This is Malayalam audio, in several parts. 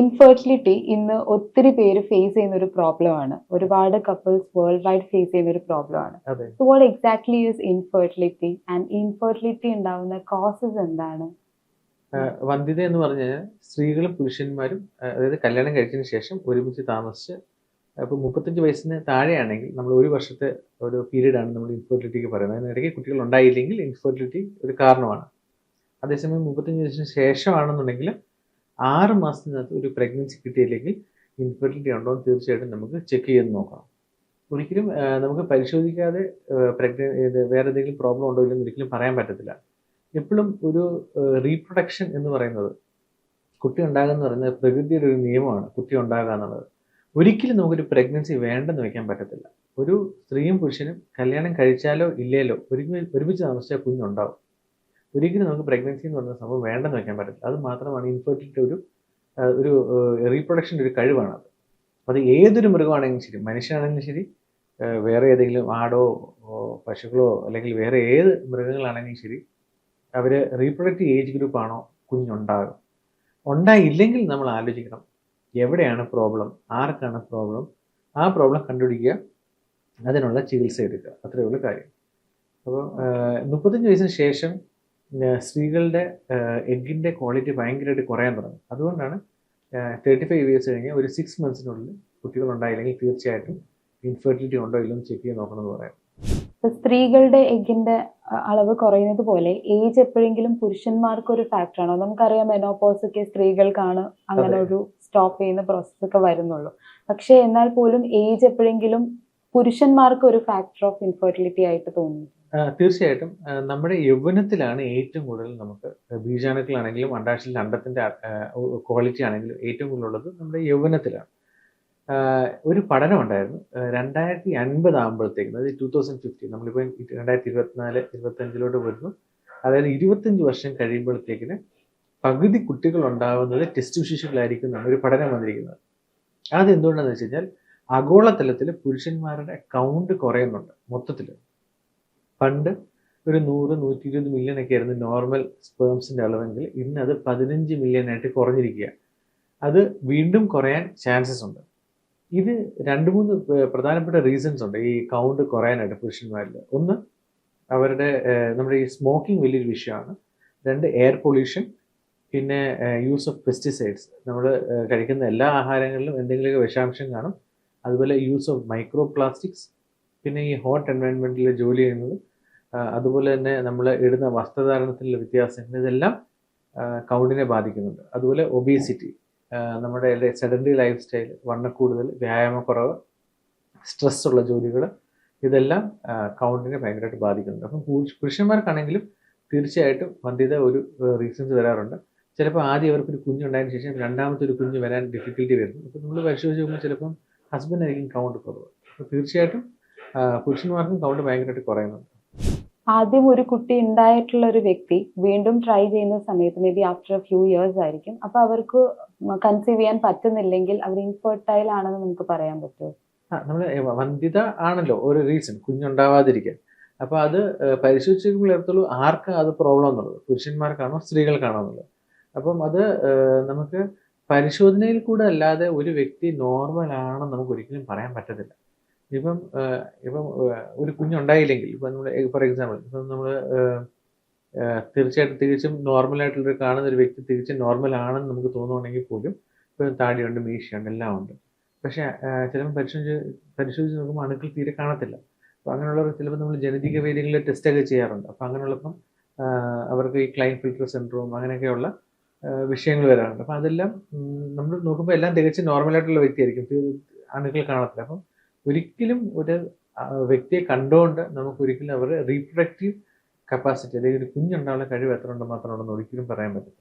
ഇൻഫെർട്ടിലിറ്റി ഇന്ന് ഒത്തിരി പേര് ഫേസ് ചെയ്യുന്ന ഒരു പ്രോബ്ലം ആണ്. ഒരുപാട് കപ്പിൾസ് വേൾഡ് വൈഡ് ഫേസ് ചെയ്യുന്ന ഒരു പ്രോബ്ലം ആണ് so what exactly is infertility and infertility ഉണ്ടാവുന്ന കോസസ് എന്താണ്? വന്ധ്യത എന്ന് പറഞ്ഞു കഴിഞ്ഞാൽ സ്ത്രീകളും പുരുഷന്മാരും അതായത് കല്യാണം കഴിച്ചതിന് ശേഷം ഒരുമിച്ച് താമസിച്ച് അപ്പോൾ മുപ്പത്തഞ്ച് വയസ്സിന് താഴെയാണെങ്കിൽ നമ്മൾ ഒരു വർഷത്തെ ഒരു പീരീഡ് ആണ് നമ്മൾ ഇൻഫെർട്ടിലിറ്റിക്ക് പറയുന്നത്. അതിനിടയ്ക്ക് കുട്ടികൾ ഉണ്ടായില്ലെങ്കിൽ ഇൻഫെർട്ടിലിറ്റി ഒരു കാരണമാണ്. അതേസമയം മുപ്പത്തഞ്ച് വയസ്സിന് ശേഷമാണെന്നുണ്ടെങ്കിൽ ആറ് മാസത്തിനകത്ത് ഒരു പ്രഗ്നൻസി കിട്ടിയില്ലെങ്കിൽ ഇൻഫെർട്ടിലിറ്റി ഉണ്ടോ എന്ന് തീർച്ചയായിട്ടും നമുക്ക് ചെക്ക് ചെയ്ത് നോക്കാം ഒരിക്കലും നമുക്ക് പരിശോധിക്കാതെ പ്രഗ്ന വേറെ എന്തെങ്കിലും പ്രോബ്ലം ഉണ്ടോ ഇല്ലെന്ന് ഒരിക്കലും പറയാൻ പറ്റത്തില്ല. എപ്പോഴും ഒരു റീപ്രൊഡക്ഷൻ എന്ന് പറയുന്നത് കുട്ടി ഉണ്ടാകുക എന്ന് പറയുന്നത് പ്രകൃതിയുടെ ഒരു നിയമമാണ് കുട്ടി ഉണ്ടാകുക എന്നുള്ളത്. ഒരിക്കലും നമുക്കൊരു പ്രഗ്നൻസി വേണ്ടെന്ന് വെക്കാൻ പറ്റത്തില്ല. ഒരു സ്ത്രീയും പുരുഷനും കല്യാണം കഴിച്ചാലോ ഇല്ലേലോ ഒരുമിച്ച് ഒരുമിച്ച് താമസിച്ചാൽ കുഞ്ഞുണ്ടാവും. ഒരിക്കലും നമുക്ക് പ്രഗ്നൻസി എന്ന് പറയുന്ന സംഭവം വേണ്ടെന്ന് വെക്കാൻ പറ്റത്തില്ല. അത് മാത്രമാണ് ഇൻഫെർട്ടിലിറ്റി ഒരു ഒരു റീപ്രൊഡക്ഷന്റെ ഒരു കഴിവാണ് അത്. അത് ഏതൊരു മൃഗമാണെങ്കിലും ശരി മനുഷ്യനാണെങ്കിലും ശരി വേറെ ഏതെങ്കിലും ആടോ പശുക്കളോ അല്ലെങ്കിൽ വേറെ ഏത് മൃഗങ്ങളാണെങ്കിലും ശരി അവർ റീപ്രൊഡക്റ്റീവ് ഏജ് ഗ്രൂപ്പാണോ കുഞ്ഞുണ്ടാകും. ഉണ്ടായില്ലെങ്കിൽ നമ്മൾ ആലോചിക്കണം എവിടെയാണ് പ്രോബ്ലം ആർക്കാണ് പ്രോബ്ലം ആ പ്രോബ്ലം കണ്ടുപിടിക്കുക അതിനുള്ള ചികിത്സ എടുക്കുക. അത്രയേ ഉള്ളൂ കാര്യം. അപ്പോൾ മുപ്പത്തഞ്ച് വയസ്സിന് ശേഷം സ്ത്രീകളുടെ എഗ്ഗിന്റെ ക്വാളിറ്റി ഭയങ്കരമായിട്ട് കുറയാൻ തുടങ്ങി. അതുകൊണ്ടാണ് തേർട്ടി ഫൈവ് ഇയേഴ്സ് കഴിഞ്ഞ് ഒരു സിക്സ് മന്ത്സിനുള്ളിൽ കുട്ടികൾ ഉണ്ടായില്ലെങ്കിൽ തീർച്ചയായിട്ടും ഇൻഫെർട്ടിലിറ്റി ഉണ്ടോ ഇല്ലെന്ന് ചെക്ക് ചെയ്ത് നോക്കണം എന്ന് പറയാം. സ്ത്രീകളുടെ എഗ്ഗിന്റെ അളവ് കുറയുന്നത് പോലെ ഏജ് എപ്പോഴെങ്കിലും പുരുഷന്മാർക്ക് ഒരു ഫാക്ടറാണോ നമുക്കറിയാം മെനോപോസ് ഒക്കെ സ്ത്രീകൾക്കാണ് അങ്ങനെ ഒരു സ്റ്റോപ്പ് ചെയ്യുന്ന പ്രോസസ് ഒക്കെ വരുന്നുള്ളൂ. പക്ഷേ എന്നാൽ പോലും ഏജ് എപ്പോഴെങ്കിലും പുരുഷന്മാർക്ക് ഒരു ഫാക്ടർ ഓഫ് ഇൻഫെർട്ടിലിറ്റി ആയിട്ട് തോന്നുന്നു. തീർച്ചയായിട്ടും നമ്മുടെ യൗവനത്തിലാണ് ഏറ്റവും കൂടുതൽ നമുക്ക് ബീജാണുക്കളാണെങ്കിലും അണ്ടാശിലെ അണ്ടത്തിന്റെ ക്വാളിറ്റി ആണെങ്കിലും ഏറ്റവും കൂടുതലുള്ളത് നമ്മുടെ യൗവനത്തിലാണ്. ഒരു പഠനം ഉണ്ടായിരുന്നു രണ്ടായിരത്തി അൻപത് ആകുമ്പോഴത്തേക്കും അതായത് ടൂ തൗസൻഡ് ഫിഫ്റ്റീൻ നമ്മളിപ്പോൾ രണ്ടായിരത്തി ഇരുപത്തിനാല് ഇരുപത്തഞ്ചിലോട്ട് വരുന്നു. അതായത് ഇരുപത്തഞ്ച് വർഷം കഴിയുമ്പോഴത്തേക്കിന് പകുതി കുട്ടികൾ ഉണ്ടാകുന്നത് ടെസ്റ്റ് ശിശുക്കളായിരിക്കും എന്നാണ് ഒരു പഠനം വന്നിരിക്കുന്നത്. അതെന്തുകൊണ്ടാണെന്ന് വെച്ച് കഴിഞ്ഞാൽ ആഗോളതലത്തിൽ പുരുഷന്മാരുടെ കൗണ്ട് കുറയുന്നുണ്ട് മൊത്തത്തിൽ പണ്ട് ഒരു നൂറ് നൂറ്റി ഇരുപത് മില്യൺ ഒക്കെ ആയിരുന്നു നോർമൽ സ്പേംസിന്റെ അളവെങ്കിൽ ഇന്ന് അത് പതിനഞ്ച് മില്യൺ ആയിട്ട് കുറഞ്ഞിരിക്കുക. അത് വീണ്ടും കുറയാൻ ചാൻസസ് ഉണ്ട്. ഇത് രണ്ട് മൂന്ന് പ്രധാനപ്പെട്ട റീസൺസ് ഉണ്ട് ഈ കൗണ്ട് കുറയാനായിട്ട് പുരുഷന്മാരിൽ ഒന്ന് അവരുടെ നമ്മുടെ ഈ സ്മോക്കിംഗ് വലിയൊരു വിഷയമാണ്. രണ്ട് എയർ പൊല്യൂഷൻ പിന്നെ യൂസ് ഓഫ് പെസ്റ്റിസൈഡ്സ് നമ്മൾ കഴിക്കുന്ന എല്ലാ ആഹാരങ്ങളിലും എന്തെങ്കിലുമൊക്കെ വിഷാംശം കാണും. അതുപോലെ യൂസ് ഓഫ് മൈക്രോ പ്ലാസ്റ്റിക്സ് പിന്നെ ഈ ഹോട്ട് എൻവയൺമെന്റിൽ ജോലി ചെയ്യുന്നത് അതുപോലെ തന്നെ നമ്മൾ ഇടുന്ന വസ്ത്രധാരണത്തിലുള്ള വ്യത്യാസങ്ങൾ ഇതെല്ലാം കൗണ്ടിനെ ബാധിക്കുന്നുണ്ട്. അതുപോലെ ഒബീസിറ്റി നമ്മുടെ സെഡൻഡറി ലൈഫ് സ്റ്റൈൽ വണ്ണക്കൂടുതൽ വ്യായാമക്കുറവ് സ്ട്രെസ് ഉള്ള ജോലികൾ ഇതെല്ലാം കൗണ്ടിനെ ഭയങ്കരമായിട്ട് ബാധിക്കുന്നുണ്ട്. അപ്പം പുരുഷ- പുരുഷന്മാർക്കാണെങ്കിലും തീർച്ചയായിട്ടും വന്ധ്യത ഒരു റീസൺസ് വരാറുണ്ട്. ചിലപ്പോൾ ആദ്യം അവർക്കൊരു കുഞ്ഞുണ്ടായതിനു ശേഷം രണ്ടാമത്തെ ഒരു കുഞ്ഞ് വരാൻ ഡിഫിക്കൽട്ടി വരുന്നു. അപ്പോൾ നമ്മൾ പരിശോധിച്ച് നോക്കുമ്പോൾ ചിലപ്പം ഹസ്ബൻഡായിരിക്കും കൗണ്ട് കുറവ്. അപ്പോൾ തീർച്ചയായിട്ടും പുരുഷന്മാർക്കും കൗണ്ട് ഭയങ്കരമായിട്ട് കുറയുന്നുണ്ട്. ആദ്യം ഒരു കുട്ടി ഉണ്ടായിട്ടുള്ള ഒരു വ്യക്തി വീണ്ടും ട്രൈ ചെയ്യുന്ന സമയത്ത് maybe after few years ആയിരിക്കും. അപ്പൊ അവർക്ക് കൺസീവ് ചെയ്യാൻ പറ്റുന്നില്ലെങ്കിൽ അവർ ഇൻഫെർട്ടൈൽ ആണെന്ന് നമുക്ക് പറയാൻ പറ്റുമോ? നമ്മൾ വന്ധ്യത ആണല്ലോ ഒരു റീസൺ കുഞ്ഞുണ്ടാവാതിരിക്കാൻ. അപ്പൊ അത് പരിശോധിച്ചിടത്തോളം ആർക്കാ അത് പ്രോബ്ലം എന്നുള്ളത്? പുരുഷന്മാർക്കാണോ സ്ത്രീകൾക്കാണോ എന്നുള്ളത് അപ്പം അത് നമുക്ക് പരിശോധനയിൽ കൂടെ അല്ലാതെ ഒരു വ്യക്തി നോർമൽ ആണെന്ന് നമുക്ക് ഒരിക്കലും പറയാൻ പറ്റത്തില്ല. ഇപ്പം ഇപ്പം ഒരു കുഞ്ഞുണ്ടായില്ലെങ്കിൽ ഇപ്പം നമ്മൾ ഫോർ എക്സാമ്പിൾ ഇപ്പം നമ്മൾ തീർച്ചയായിട്ടും തികച്ചും നോർമലായിട്ടുള്ളൊരു കാണുന്ന ഒരു വ്യക്തി തികച്ചും നോർമൽ ആണെന്ന് നമുക്ക് തോന്നുവാണെങ്കിൽ പോലും ഇപ്പം താടിയുണ്ട് മീശയുണ്ട് എല്ലാം ഉണ്ട്. പക്ഷേ ചിലപ്പോൾ പരിശോധിച്ച് പരിശോധിച്ച് നോക്കുമ്പോൾ അണുക്കൾ തീരെ കാണത്തില്ല. അപ്പോൾ അങ്ങനെയുള്ളവർ ചിലപ്പോൾ നമ്മൾ ജനതിക വേദികളിൽ ടെസ്റ്റൊക്കെ ചെയ്യാറുണ്ട്. അപ്പോൾ അങ്ങനെയുള്ളപ്പം അവർക്ക് ഈ ക്ലൈൻ ഫിൽട്ടർ സിൻഡ്രോം അങ്ങനെയൊക്കെയുള്ള വിഷയങ്ങൾ വരാറുണ്ട്. അപ്പോൾ അതെല്ലാം നമ്മൾ നോക്കുമ്പോൾ എല്ലാം തികച്ചും നോർമലായിട്ടുള്ള വ്യക്തിയായിരിക്കും. അണുക്കൾ കാണത്തില്ല. അപ്പം ഒരിക്കലും ഒരു വ്യക്തിയെ കണ്ടുകൊണ്ട് നമുക്ക് ഒരിക്കലും അവരുടെ റീപ്രൊഡക്റ്റീവ് കപ്പാസിറ്റി അല്ലെങ്കിൽ ഒരു കുഞ്ഞുണ്ടാവുന്ന കഴിവ് എത്ര ഉണ്ടോ മാത്രം ഉണ്ടെന്ന് ഒരിക്കലും പറയാൻ പറ്റില്ല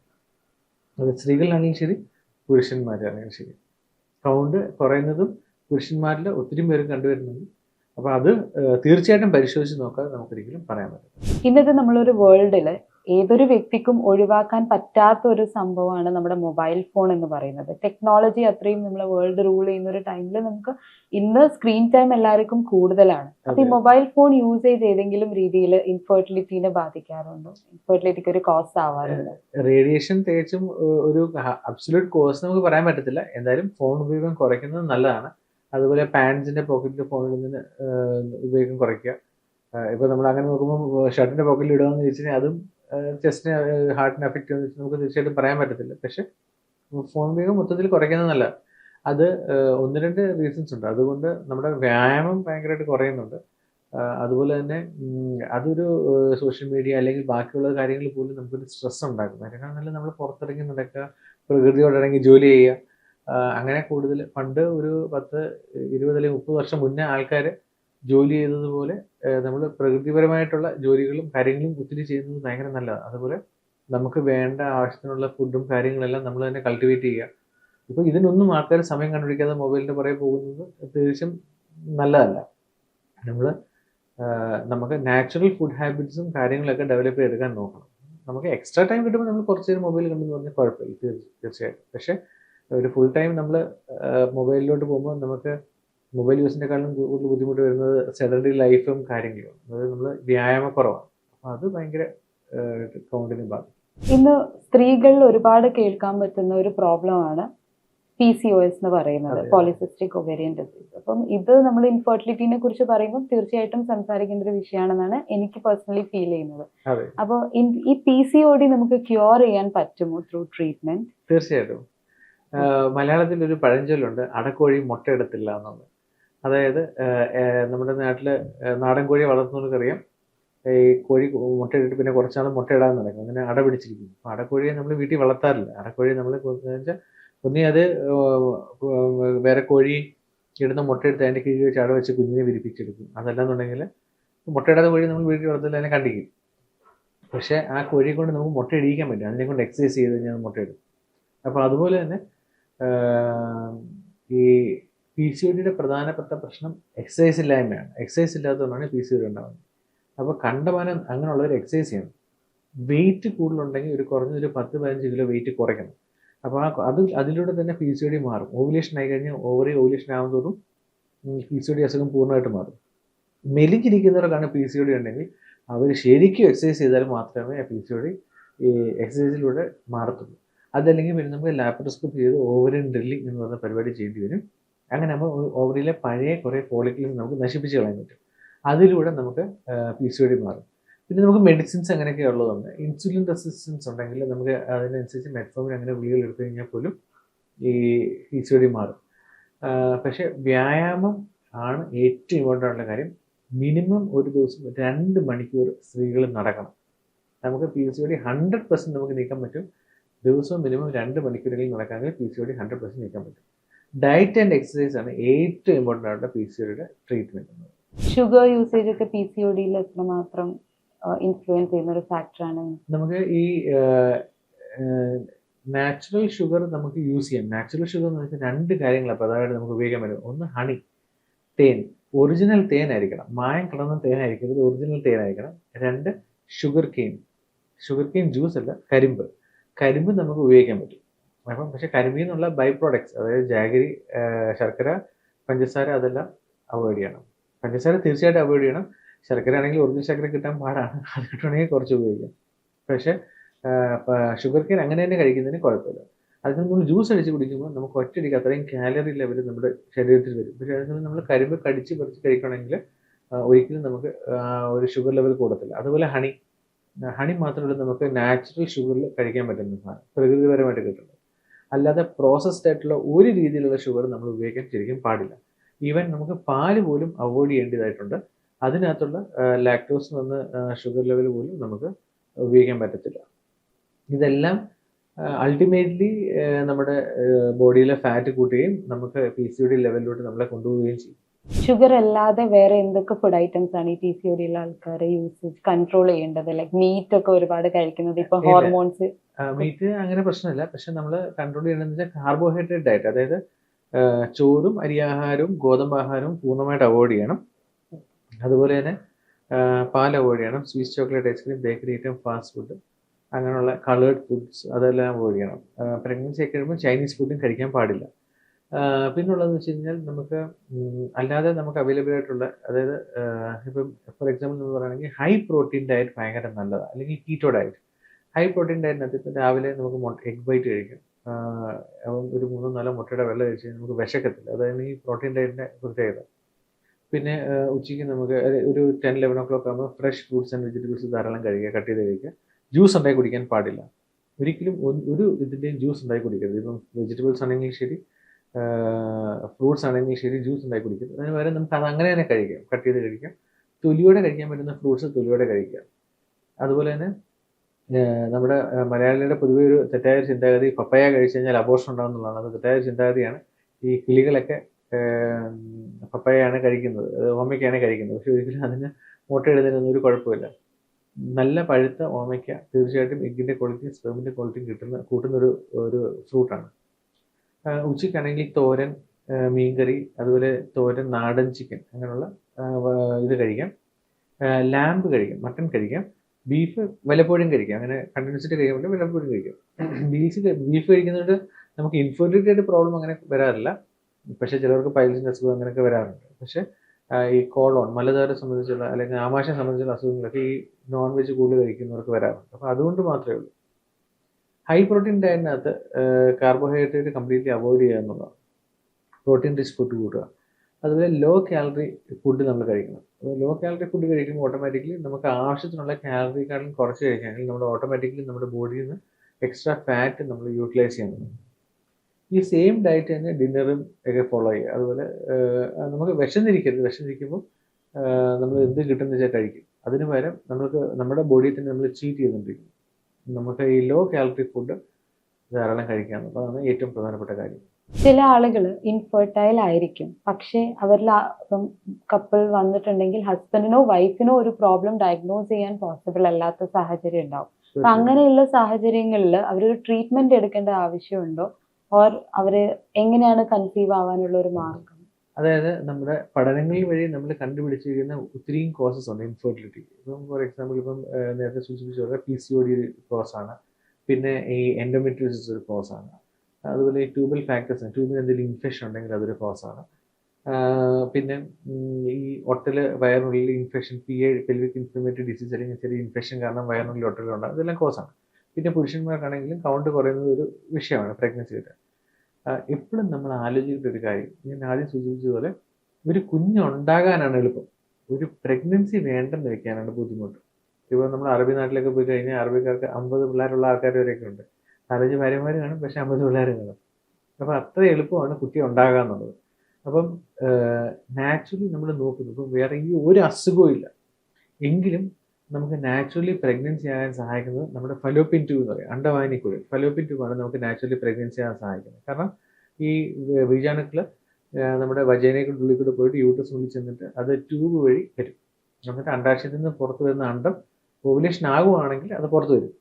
അത് സ്ത്രീകളിലാണെങ്കിലും ശരി പുരുഷന്മാരാണെങ്കിലും ശരി. കൗണ്ട് കുറയുന്നതും പുരുഷന്മാരിൽ ഒത്തിരി പേരും കണ്ടുവരുന്നുണ്ട് അപ്പോൾ അത് തീർച്ചയായിട്ടും പരിശോധിച്ച് നോക്കാതെ നമുക്കൊരിക്കലും പറയാൻ പറ്റില്ല ഇന്നത്തെ നമ്മളൊരു വേൾഡിൽ ഏതൊരു വ്യക്തിക്കും ഒഴിവാക്കാൻ പറ്റാത്ത ഒരു സംഭവമാണ് നമ്മുടെ മൊബൈൽ ഫോൺ എന്ന് പറയുന്നത്. ടെക്നോളജി അത്രയും നമ്മളെ വേൾഡ് റൂൾ ചെയ്യുന്ന ഒരു ടൈമിൽ നമുക്ക് ഇന്ന് സ്ക്രീൻ ടൈം എല്ലാവർക്കും കൂടുതലാണ്. അപ്പൊ ഈ മൊബൈൽ ഫോൺ യൂസേജ് ഏതെങ്കിലും രീതിയിൽ ഇൻഫെർട്ടിലിറ്റീനെ ബാധിക്കാറുണ്ടോ? ഇൻഫെർട്ടിലിറ്റിക്ക് ഒരു കോസ് ആവാറുണ്ട്? റേഡിയേഷൻ തികച്ചും ഒരു അബ്സുലൂട്ട് കോസ് നമുക്ക് പറയാൻ പറ്റത്തില്ല. എന്തായാലും ഫോൺ ഉപയോഗം കുറയ്ക്കുന്നത് നല്ലതാണ്. അതുപോലെ പാൻസിന്റെ പോക്കറ്റിൽ ഫോൺ ഇടുന്നതിന് ഉപയോഗം കുറയ്ക്കുക. ഇപ്പൊ നമ്മൾ അങ്ങനെ നോക്കുമ്പോൾ ഷർട്ടിന്റെ പോക്കറ്റിൽ ഇടുക എന്ന് ചോദിച്ചാൽ അതും ചെസ്റ്റിന് ഹാർട്ടിന് ചെയ്യുന്ന നമുക്ക് തീർച്ചയായിട്ടും പറയാൻ പറ്റത്തില്ല. പക്ഷെ ഫോൺ ഉപയോഗം മൊത്തത്തിൽ കുറയ്ക്കുന്നത് നല്ല അത് ഒന്ന് രണ്ട് റീസൺസ് ഉണ്ട്. അതുകൊണ്ട് നമ്മുടെ വ്യായാമം ഭയങ്കരമായിട്ട് കുറയുന്നുണ്ട്. അതുപോലെ തന്നെ അതൊരു സോഷ്യൽ മീഡിയ അല്ലെങ്കിൽ ബാക്കിയുള്ള കാര്യങ്ങൾ പോലും നമുക്കൊരു സ്ട്രെസ് ഉണ്ടാക്കും അതിനേക്കാൾ നല്ല നമ്മൾ പുറത്തിറങ്ങി നടക്കുക പ്രകൃതിയോട് ഇറങ്ങി ജോലി ചെയ്യുക. അങ്ങനെ കൂടുതൽ പണ്ട് ഒരു പത്ത് ഇരുപത് അല്ലെങ്കിൽ മുപ്പത് വർഷം മുന്നേ ആൾക്കാർ ജോലി ചെയ്തതുപോലെ നമ്മൾ പ്രകൃതിപരമായിട്ടുള്ള ജോലികളും കാര്യങ്ങളും ഒത്തിരി ചെയ്യുന്നത് ഭയങ്കര നല്ലതാണ് അതുപോലെ നമുക്ക് വേണ്ട ആവശ്യത്തിനുള്ള ഫുഡും കാര്യങ്ങളെല്ലാം നമ്മൾ തന്നെ കൾട്ടിവേറ്റ് ചെയ്യുക. ഇപ്പോൾ ഇതിനൊന്നും ആൾക്കാർ സമയം കണ്ടുപിടിക്കാതെ മൊബൈലിന്റെ പുറകെ പോകുന്നത് തീർച്ചയായും നല്ലതല്ല. നമ്മൾ നമുക്ക് നാച്ചുറൽ ഫുഡ് ഹാബിറ്റ്സും കാര്യങ്ങളൊക്കെ ഡെവലപ്പ് ചെയ്തെടുക്കാൻ നോക്കണം. നമുക്ക് എക്സ്ട്രാ ടൈം കിട്ടുമ്പോൾ നമ്മൾ കുറച്ച് നേരം മൊബൈൽ കണ്ടെന്ന് പറഞ്ഞാൽ കുഴപ്പമില്ല. തീർച്ച- തീർച്ചയായിട്ടും. പക്ഷേ ഒരു ഫുൾ ടൈം നമ്മൾ മൊബൈലിലോട്ട് പോകുമ്പോൾ നമുക്ക് മൊബൈൽ യൂസിനെക്കാളും കൂടുതൽ ബുദ്ധിമുട്ട് വരുന്നത് സെഡൻഡറി ലൈഫും കാര്യങ്ങളും. അതായത് നമ്മൾ വ്യായാമക്കുറവാണ്. അപ്പം അത് ഭയങ്കര കൗണ്ടിനെ ബാധിക്കും. ഇന്ന് സ്ത്രീകളിൽ ഒരുപാട് കേൾക്കാൻ പറ്റുന്ന ഒരു പ്രോബ്ലമാണ് പി സി ഒ എസ് എന്ന് പറയുന്നത് പോളിസിസ്റ്റിക് ഒവേരിയൻ ഡിസീസ് അപ്പം ഇത് നമ്മൾ ഇൻഫെർട്ടിലിറ്റിനെ കുറിച്ച് പറയുമ്പോൾ തീർച്ചയായിട്ടും സംസാരിക്കേണ്ട ഒരു വിഷയമാണെന്നാണ് എനിക്ക് പേഴ്സണലി ഫീൽ ചെയ്യുന്നത്. അപ്പോൾ ഈ പി സി ഒ ഡി നമുക്ക് ക്യൂർ ചെയ്യാൻ പറ്റുമോ ത്രൂ ട്രീറ്റ്മെന്റ് തീർച്ചയായിട്ടും. മലയാളത്തിൽ ഒരു പഴഞ്ചൊല്ലുണ്ട് അടക്കോഴി മുട്ടയെടുത്തില്ല എന്നുള്ളത്. അതായത് നമ്മുടെ നാട്ടിൽ നാടൻ കോഴി വളർത്തുന്നവർക്കറിയാം. ഈ കോഴി മുട്ടയിട്ടിട്ട് പിന്നെ കുറച്ചാൾ മുട്ടയിടാൻ നടക്കും. അങ്ങനെ അട പിടിച്ചിരിക്കും അപ്പോൾ അടക്കോഴിയെ നമ്മൾ വീട്ടിൽ വളർത്താറില്ല. അടക്കോഴിയെ നമ്മൾ വെച്ചാൽ ഒന്നേ അത് വേറെ കോഴി ഇടുന്ന മുട്ടയെടുത്ത് അതിന്റെ കീഴിൽ വെച്ച് അട വെച്ച് കുഞ്ഞിനെ വിരിപ്പിച്ചെടുക്കും. അതല്ലാന്നുണ്ടെങ്കിൽ മുട്ടയിടാത്ത കോഴി നമ്മൾ വീട്ടിൽ വളർത്തില്ല അതിനെ കണ്ടിരിക്കും. പക്ഷേ ആ കോഴിയെ കൊണ്ട് നമുക്ക് മുട്ട ഇടിയിക്കാൻ പറ്റും അതിനെ കൊണ്ട് എക്സസൈസ് ചെയ്ത് കഴിഞ്ഞാൽ മുട്ടയിടും. അപ്പോൾ അതുപോലെ തന്നെ ഈ പി സി ഒ ഡിയുടെ പ്രധാനപ്പെട്ട പ്രശ്നം എക്സസൈസ് ഇല്ലായ്മയാണ്. എക്സസൈസ് ഇല്ലാത്തതുകൊണ്ടാണ് പി സി ഒ ഡി ഉണ്ടാകുന്നത് അപ്പോൾ കണ്ടമാനം അങ്ങനെയുള്ളവർ എക്സസൈസ് ചെയ്യണം. വെയിറ്റ് കൂടുതലുണ്ടെങ്കിൽ ഒരു കുറഞ്ഞൊരു പത്ത് പതിനഞ്ച് കിലോ വെയിറ്റ് കുറയ്ക്കണം. അപ്പോൾ ആ അത് അതിലൂടെ തന്നെ പി സി ഒ ഡി മാറും. ഓവുലേഷൻ ആയി കഴിഞ്ഞാൽ ഓവറി ഓവുലേഷൻ ആകുന്നതോറും പി സി ഒ ഡി അസുഖം പൂർണമായിട്ട് മാറും. മെലിഞ്ഞിരിക്കുന്നവർക്കാണ് പി സി ഒ ഡി ഉണ്ടെങ്കിൽ അവർ ശരിക്കും എക്സസൈസ് ചെയ്താൽ മാത്രമേ പി സി ഒ ഡി ഈ എക്സസൈസിലൂടെ മാറത്തുള്ളൂ. അതല്ലെങ്കിൽ പിന്നെ നമുക്ക് ലാപ്രോസ്കോപ്പ് ചെയ്ത് ഓവറിൻ ഡ്രില്ലിംഗ് എന്ന് പറഞ്ഞ പരിപാടി ചെയ്യേണ്ടി വരും. അങ്ങനെ നമ്മൾ ഓവറിയിലെ പഴയ കുറേ ഫോളിക്കിൾസ് നമുക്ക് നശിപ്പിച്ച് കളയാൻ പറ്റും. അതിലൂടെ നമുക്ക് പി സി ഡി മാറും. പിന്നെ നമുക്ക് മെഡിസിൻസ് അങ്ങനെയൊക്കെ ഉള്ളതുണ്ട്. ഇൻസുലിൻ റെസിസ്റ്റൻസ് ഉണ്ടെങ്കിൽ നമുക്ക് അതിനനുസരിച്ച് മെറ്റ്ഫോമിൻ അങ്ങനെ ഗുളികൾ എടുത്തു കഴിഞ്ഞാൽ പോലും ഈ പി സി ഡി മാറും. പക്ഷേ വ്യായാമം ആണ് ഏറ്റവും ഇമ്പോർട്ടന്റ് ആയിട്ടുള്ള കാര്യം. മിനിമം ഒരു ദിവസം രണ്ട് മണിക്കൂർ സ്ത്രീകൾ നടക്കണം. നമുക്ക് P C D hundred percent നമുക്ക് നീക്കാൻ പറ്റും. ദിവസവും മിനിമം രണ്ട് മണിക്കൂറെങ്കിലും നടക്കാമെങ്കിൽ P C D hundred percent നീക്കാൻ പറ്റും. ഡയറ്റ് ആൻഡ് എക്സസൈസ് ആണ് ഏറ്റവും ഇമ്പോർട്ടന്റ് ആയിട്ടുള്ള പി സി ഒയുടെ ട്രീറ്റ്മെന്റ് ഷുഗർ യൂസേജ് ഒക്കെ പി സി ഒഡിയിൽ എത്രമാത്രം ഇൻഫ്ലുവൻസ് ചെയ്യുന്ന ഒരു ഫാക്ടറാണ് നമുക്ക് ഈ നാച്ചുറൽ ഷുഗർ നമുക്ക് യൂസ് ചെയ്യാം. നാച്ചുറൽ ഷുഗർ എന്ന് വെച്ചാൽ രണ്ട് കാര്യങ്ങളാണ് പ്രധാനമായിട്ട് നമുക്ക് ഉപയോഗിക്കാൻ പറ്റും ഒന്ന് ഹണി തേൻ. ഒറിജിനൽ തേൻ ആയിരിക്കണം. മായം കലർന്ന തേൻ ആയിരിക്കരുത്. ഒറിജിനൽ തേൻ ആയിരിക്കണം. രണ്ട് sugar cane sugar cane juice അല്ല കരിമ്പ്. കരിമ്പ് നമുക്ക് ഉപയോഗിക്കാൻ പറ്റും. അപ്പം പക്ഷെ കരിമീൻ എന്നുള്ള ബൈ പ്രോഡക്ട്സ് അതായത് ജാഗരി ശർക്കര പഞ്ചസാര അതെല്ലാം അവോയ്ഡ് ചെയ്യണം. പഞ്ചസാര തീർച്ചയായിട്ടും അവോയ്ഡ് ചെയ്യണം. ശർക്കര ആണെങ്കിൽ ഒറിജിനൽ ശർക്കര കിട്ടാൻ പാടാണ്. അത് കിട്ടണമെങ്കിൽ കുറച്ച് ഉപയോഗിക്കാം. പക്ഷേ ഷുഗർ കെയിൻ അങ്ങനെ തന്നെ കഴിക്കുന്നതിന് കുഴപ്പമില്ല. അതിന് നമ്മൾ ജ്യൂസ് അടിച്ച് കുടിക്കുമ്പോൾ നമുക്ക് ഒറ്റയടിക്ക് അത്രയും കാലറി ലെവൽ നമ്മുടെ ശരീരത്തിൽ വരും. പക്ഷേ അതിന് നമ്മൾ കരിമ്പ് കടിച്ച് പറിച്ച് കഴിക്കണമെങ്കിൽ ഒരിക്കലും നമുക്ക് ഒരു ഷുഗർ ലെവൽ കൂടത്തില്ല. അതുപോലെ ഹണി ഹണി മാത്രമല്ല നമുക്ക് നാച്ചുറൽ ഷുഗറിൽ കഴിക്കാൻ പറ്റുന്ന സാധനം. പ്രകൃതിപരമായിട്ട് കിട്ടുന്നത്. അല്ലാതെ പ്രോസസ്ഡ് ആയിട്ടുള്ള ഒരു രീതിയിലുള്ള ഷുഗർ നമ്മൾ ഉപയോഗിക്കാൻ ശരിക്കും പാടില്ല. ഈവൻ നമുക്ക് പാൽ പോലും അവോയ്ഡ് ചെയ്യേണ്ടതായിട്ടുണ്ട്. അതിനകത്തുള്ള ലാക്ടോസ് വന്ന് ഷുഗർ ലെവൽ പോലും നമുക്ക് ഉപയോഗിക്കാൻ പറ്റത്തില്ല. ഇതെല്ലാം അൾട്ടിമേറ്റ്ലി നമ്മുടെ ബോഡിയിലെ ഫാറ്റ് കൂട്ടുകയും നമുക്ക് പി സി ഡി ലെവലിലോട്ട് നമ്മളെ കൊണ്ടുപോവുകയും ചെയ്യും. ഷുഗർ അല്ലാതെ വേറെ എന്തൊക്കെ ഫുഡ് ഐറ്റംസ് ആണ് ഈ പി സി ഒ ഡിയിലെ ആൾക്കാരെ യൂസേജ് കൺട്രോൾ ചെയ്യേണ്ടത്? ലൈക് മീറ്റ് ഒക്കെ ഒരുപാട് കഴിക്കുന്നത് ഇപ്പൊ ഹോർമോൺസ് മീറ്റ് അങ്ങനെ പ്രശ്നമില്ല. പക്ഷെ നമ്മൾ കൺട്രോൾ ചെയ്യണമെന്ന് വെച്ചാൽ കാർബോഹൈഡ്രേറ്റ് ഡയറ്റ് അതായത് ചോറും അരിയാഹാരവും ഗോതമ്പാഹാരവും പൂർണമായിട്ട് അവോയ്ഡ് ചെയ്യണം. അതുപോലെ തന്നെ പാൽ അവോയ്ഡ് ചെയ്യണം. Sweet chocolate ice cream bakery item fast food അങ്ങനെയുള്ള കളേർഡ് ഫുഡ്സ് അതെല്ലാം അവോയ്ഡ് ചെയ്യണം. പ്രഗ്നൻസി ഒക്കെ കഴിയുമ്പോൾ ചൈനീസ് ഫുഡും കഴിക്കാൻ പാടില്ല. പിന്നെ പിന്നുള്ളതെന്ന് വെച്ച് കഴിഞ്ഞാൽ നമുക്ക് അല്ലാതെ നമുക്ക് അവൈലബിൾ ആയിട്ടുള്ള അതായത് ഇപ്പം ഫോർ എക്സാമ്പിൾ നമ്മൾ പറയുകയാണെങ്കിൽ ഹൈ പ്രോട്ടീൻ ഡയറ്റ് ഭയങ്കര നല്ലതാണ് അല്ലെങ്കിൽ കീറ്റോ ഡയറ്റ് ഹൈ പ്രോട്ടീൻ ഡയറ്റിനകത്ത് ഇപ്പം രാവിലെ നമുക്ക് എഗ് വൈറ്റ് കഴിക്കും. അപ്പം ഒരു മൂന്നോ നാലോ മുട്ടയുടെ വെള്ളം കഴിച്ച് നമുക്ക് വിശക്കത്തില്ല. അതായത് ഈ പ്രോട്ടീൻ ഡയറ്റിന്റെ പ്രത്യേകത. പിന്നെ ഉച്ചയ്ക്ക് നമുക്ക് ഒരു- ടെൻ ലെവൻ ഓ ക്ലോക്ക് ആകുമ്പോൾ ഫ്രഷ് ഫ്രൂട്ട്സ് ആൻഡ് വെജിറ്റബിൾസ് ധാരാളം കഴിക്കുക കട്ട് ചെയ്ത് കഴിക്കുക. ജ്യൂസ് ഉണ്ടായി കുടിക്കാൻ പാടില്ല. ഒരിക്കലും ഒരു ഇതിന്റെയും ജ്യൂസ് ഉണ്ടായി കുടിക്കരുത്. ഇപ്പം വെജിറ്റബിൾസ് ആണെങ്കിൽ ശരി ഫ്രൂട്ട്സ് ആണെങ്കിൽ ശരി ജ്യൂസ് ഉണ്ടായി കുടിക്കരുത്. അതിന് പകരം നമുക്ക് അത് അങ്ങനെ തന്നെ കഴിക്കാം. കട്ട് ചെയ്ത് കഴിക്കാം. തൊലിയോടെ കഴിക്കാൻ പറ്റുന്ന ഫ്രൂട്ട്സ് തൊലിയോടെ കഴിക്കാം. അതുപോലെ തന്നെ നമ്മുടെ മലയാളികളുടെ പൊതുവെ ഒരു തെറ്റായ ചിന്താഗതി പപ്പയ കഴിച്ചു കഴിഞ്ഞാൽ അബോർഷൻ ഉണ്ടാകും എന്നുള്ളതാണ്. അത് തെറ്റായ ചിന്താഗതിയാണ്. ഈ കിളികളൊക്കെ പപ്പയാണ് കഴിക്കുന്നത്. ഓമയ്ക്കാണ് കഴിക്കുന്നത്. പക്ഷെ ഒരിക്കലും അതിന് മുട്ടയിടുന്നതിനൊന്നും ഒരു കുഴപ്പമില്ല. നല്ല പഴുത്ത ഓമയ്ക്ക തീർച്ചയായിട്ടും എഗ്ഗിന്റെ ക്വാളിറ്റിയും സ്പെമിന്റെ ക്വാളിറ്റിയും കിട്ടുന്ന കൂട്ടുന്ന ഒരു ഫ്രൂട്ടാണ് ഉച്ചയ്ക്കാണെങ്കിൽ തോരൻ മീൻകറി അതുപോലെ തോരൻ നാടൻ ചിക്കൻ അങ്ങനെയുള്ള ഇത് കഴിക്കാം. ലാമ്പ് കഴിക്കാം മട്ടൺ കഴിക്കാം. ബീഫ് വല്ലപ്പോഴും കഴിക്കാം. അങ്ങനെ കണ്ടിന്യൂസിറ്റി കഴിക്കാൻ വല്ലപ്പോഴും കഴിക്കാം. ബീഫ് ബീഫ് കഴിക്കുന്നതുകൊണ്ട് നമുക്ക് ഇൻഫെർട്ടിലിറ്റി ആയിട്ട് പ്രോബ്ലം അങ്ങനെ വരാറില്ല. പക്ഷേ ചിലർക്ക് പൈൽസിന്റെ അസുഖം അങ്ങനെയൊക്കെ വരാറുണ്ട്. പക്ഷെ ഈ കോളോൺ മലദ്വാരം സംബന്ധിച്ചുള്ള അല്ലെങ്കിൽ ആമാശയം സംബന്ധിച്ചുള്ള അസുഖങ്ങളൊക്കെ ഈ നോൺ വെജ് കൂടുതൽ കഴിക്കുന്നവർക്ക് വരാറുണ്ട്. അപ്പോൾ അതുകൊണ്ട് മാത്രമേ ഉള്ളൂ. ഹൈ പ്രോട്ടീൻ ഡയറ്റിനകത്ത് കാർബോഹൈഡ്രേറ്റ് കംപ്ലീറ്റ്ലി അവോയ്ഡ് ചെയ്യുക എന്നുള്ളതാണ്. പ്രോട്ടീൻ റിച്ച് ഫുഡ് കൂട്ടുക. അതുപോലെ ലോ കാലറി ഫുഡ് നമ്മൾ കഴിക്കണം. അപ്പോൾ ലോ കാലറി ഫുഡ് കഴിക്കുമ്പോൾ ഓട്ടോമാറ്റിക്കലി നമുക്ക് ആവശ്യത്തിനുള്ള കാലറിക്കാളും കുറച്ച് കഴിക്കുകയാണെങ്കിൽ നമ്മുടെ ഓട്ടോമാറ്റിക്കലി നമ്മുടെ ബോഡിയിൽ നിന്ന് എക്സ്ട്രാ ഫാറ്റ് നമ്മൾ യൂട്ടിലൈസ് തുടങ്ങും ഈ സെയിം ഡയറ്റ് തന്നെ ഡിന്നറും ഒക്കെ ഫോളോ ചെയ്യുക. അതുപോലെ നമുക്ക് വിശന്നിരിക്കരുത്. വിശന്നിരിക്കുമ്പോൾ നമ്മൾ എന്ത് കിട്ടുന്ന വെച്ചാൽ കഴിക്കും. അതിന് പകരം നമുക്ക് നമ്മുടെ ബോഡിയിൽ തന്നെ നമ്മൾ ചീറ്റ് ചെയ്തുകൊണ്ടിരിക്കും. നമുക്ക് ഈ ലോ കാലറി ഫുഡ് ധാരാളം കഴിക്കുക എന്നുള്ളതാണ് ഏറ്റവും പ്രധാനപ്പെട്ട കാര്യം. ചില ആളുകൾ ഇൻഫെർട്ടൈൽ ആയിരിക്കും. പക്ഷേ അവരിൽ ഇപ്പം കപ്പിൾ വന്നിട്ടുണ്ടെങ്കിൽ ഹസ്ബൻഡിനോ വൈഫിനോ ഒരു പ്രോബ്ലം ഡയഗ്നോസ് ചെയ്യാൻ പോസിബിൾ അല്ലാത്ത സാഹചര്യം ഉണ്ടാവും. അപ്പൊ അങ്ങനെയുള്ള സാഹചര്യങ്ങളിൽ അവരൊരു ട്രീറ്റ്മെന്റ് എടുക്കേണ്ട ആവശ്യമുണ്ടോ? ഓർ അവർ എങ്ങനെയാണ് കൺസീവ് ആവാനുള്ള ഒരു മാർഗം? അതായത് നമ്മുടെ പഠനങ്ങൾ വഴി നമ്മൾ കണ്ടുപിടിച്ചിരിക്കുന്ന ഒത്തിരിയും കോഴ്സസ് ഉണ്ട്. ഇൻഫെർട്ടിലിറ്റി ഇപ്പം ഫോർ എക്സാമ്പിൾ ഇപ്പം നേരത്തെ സൂചിപ്പിച്ച പോലെ പി സി ഒ ഡി ഒരു കോസാണ് പിന്നെ ഈ എൻഡോമെട്രിയോസിസ് ഒരു കോസാണ് അതുപോലെ ഈ ട്യൂബൽ ഫാക്ടേഴ്സ് ട്യൂബിൽ എന്തെങ്കിലും ഇൻഫെക്ഷൻ ഉണ്ടെങ്കിൽ അതൊരു കോസ് ആണ്. പിന്നെ ഈ ഒട്ടൽ വയറിനുള്ളിൽ infection P A pelvic inflammatory disease അല്ലെങ്കിൽ ചെറിയ ഇൻഫെക്ഷൻ കാരണം വയറിനുള്ളിൽ ഒട്ടലുണ്ടാകും ഇതെല്ലാം കോസാണ് പിന്നെ പുരുഷന്മാർക്കാണെങ്കിലും കൗണ്ട് കുറയുന്നത് ഒരു വിഷയമാണ് പ്രഗ്നൻസിയുടെ എപ്പോഴും നമ്മൾ ആലോചിക്കേണ്ട ഒരു കാര്യം ഞാൻ ആദ്യം സൂചിപ്പിച്ചതുപോലെ ഒരു കുഞ്ഞുണ്ടാകാനാണ് എളുപ്പം. ഒരു പ്രഗ്നൻസി വേണ്ടെന്ന് വെക്കാനാണ് ബുദ്ധിമുട്ട്. ഇപ്പോൾ നമ്മൾ അറബി നാട്ടിലൊക്കെ പോയി കഴിഞ്ഞാൽ അറബിക്കാർക്ക് അമ്പത് പിള്ളേരുള്ള ആൾക്കാർ വരെയൊക്കെ ഉണ്ട്. നാലഞ്ച് ഭാര്യമാർ കാണും പക്ഷെ അമ്പത് പിള്ളേർ കാണും അപ്പോൾ അത്ര എളുപ്പമാണ് കുട്ടി ഉണ്ടാകുക എന്നുള്ളത്. അപ്പം നാച്ചുറലി നമ്മൾ നോക്കുന്നു. ഇപ്പം വേറെ ഈ ഒരു അസുഖവും ഇല്ല. എങ്കിലും നമുക്ക് നാച്ചുറലി പ്രഗ്നൻസി ആകാൻ സഹായിക്കുന്നത് നമ്മുടെ ഫലോപ്പിൻ ട്യൂബ് എന്ന് പറയും. അണ്ടവാനിക്കുഴൽ ഫലോപ്പിൻ ട്യൂബാണ് നമുക്ക് നാച്ചുറലി പ്രഗ്നൻസി ആകാൻ സഹായിക്കുന്നത്. കാരണം ഈ ബീജാണുക്കൾ നമ്മുടെ വജേനയ്ക്കുള്ളിൽ കൂടെ പോയിട്ട് യൂട്രസ് ഉള്ളിൽ ചെന്നിട്ട് അത് ട്യൂബ് വഴി വരും. നമുക്ക് അണ്ടാശയത്തിൽ നിന്ന് പുറത്തു വരുന്ന അണ്ടം ഓവുലേഷൻ ആകുവാണെങ്കിൽ അത് പുറത്തു വരും.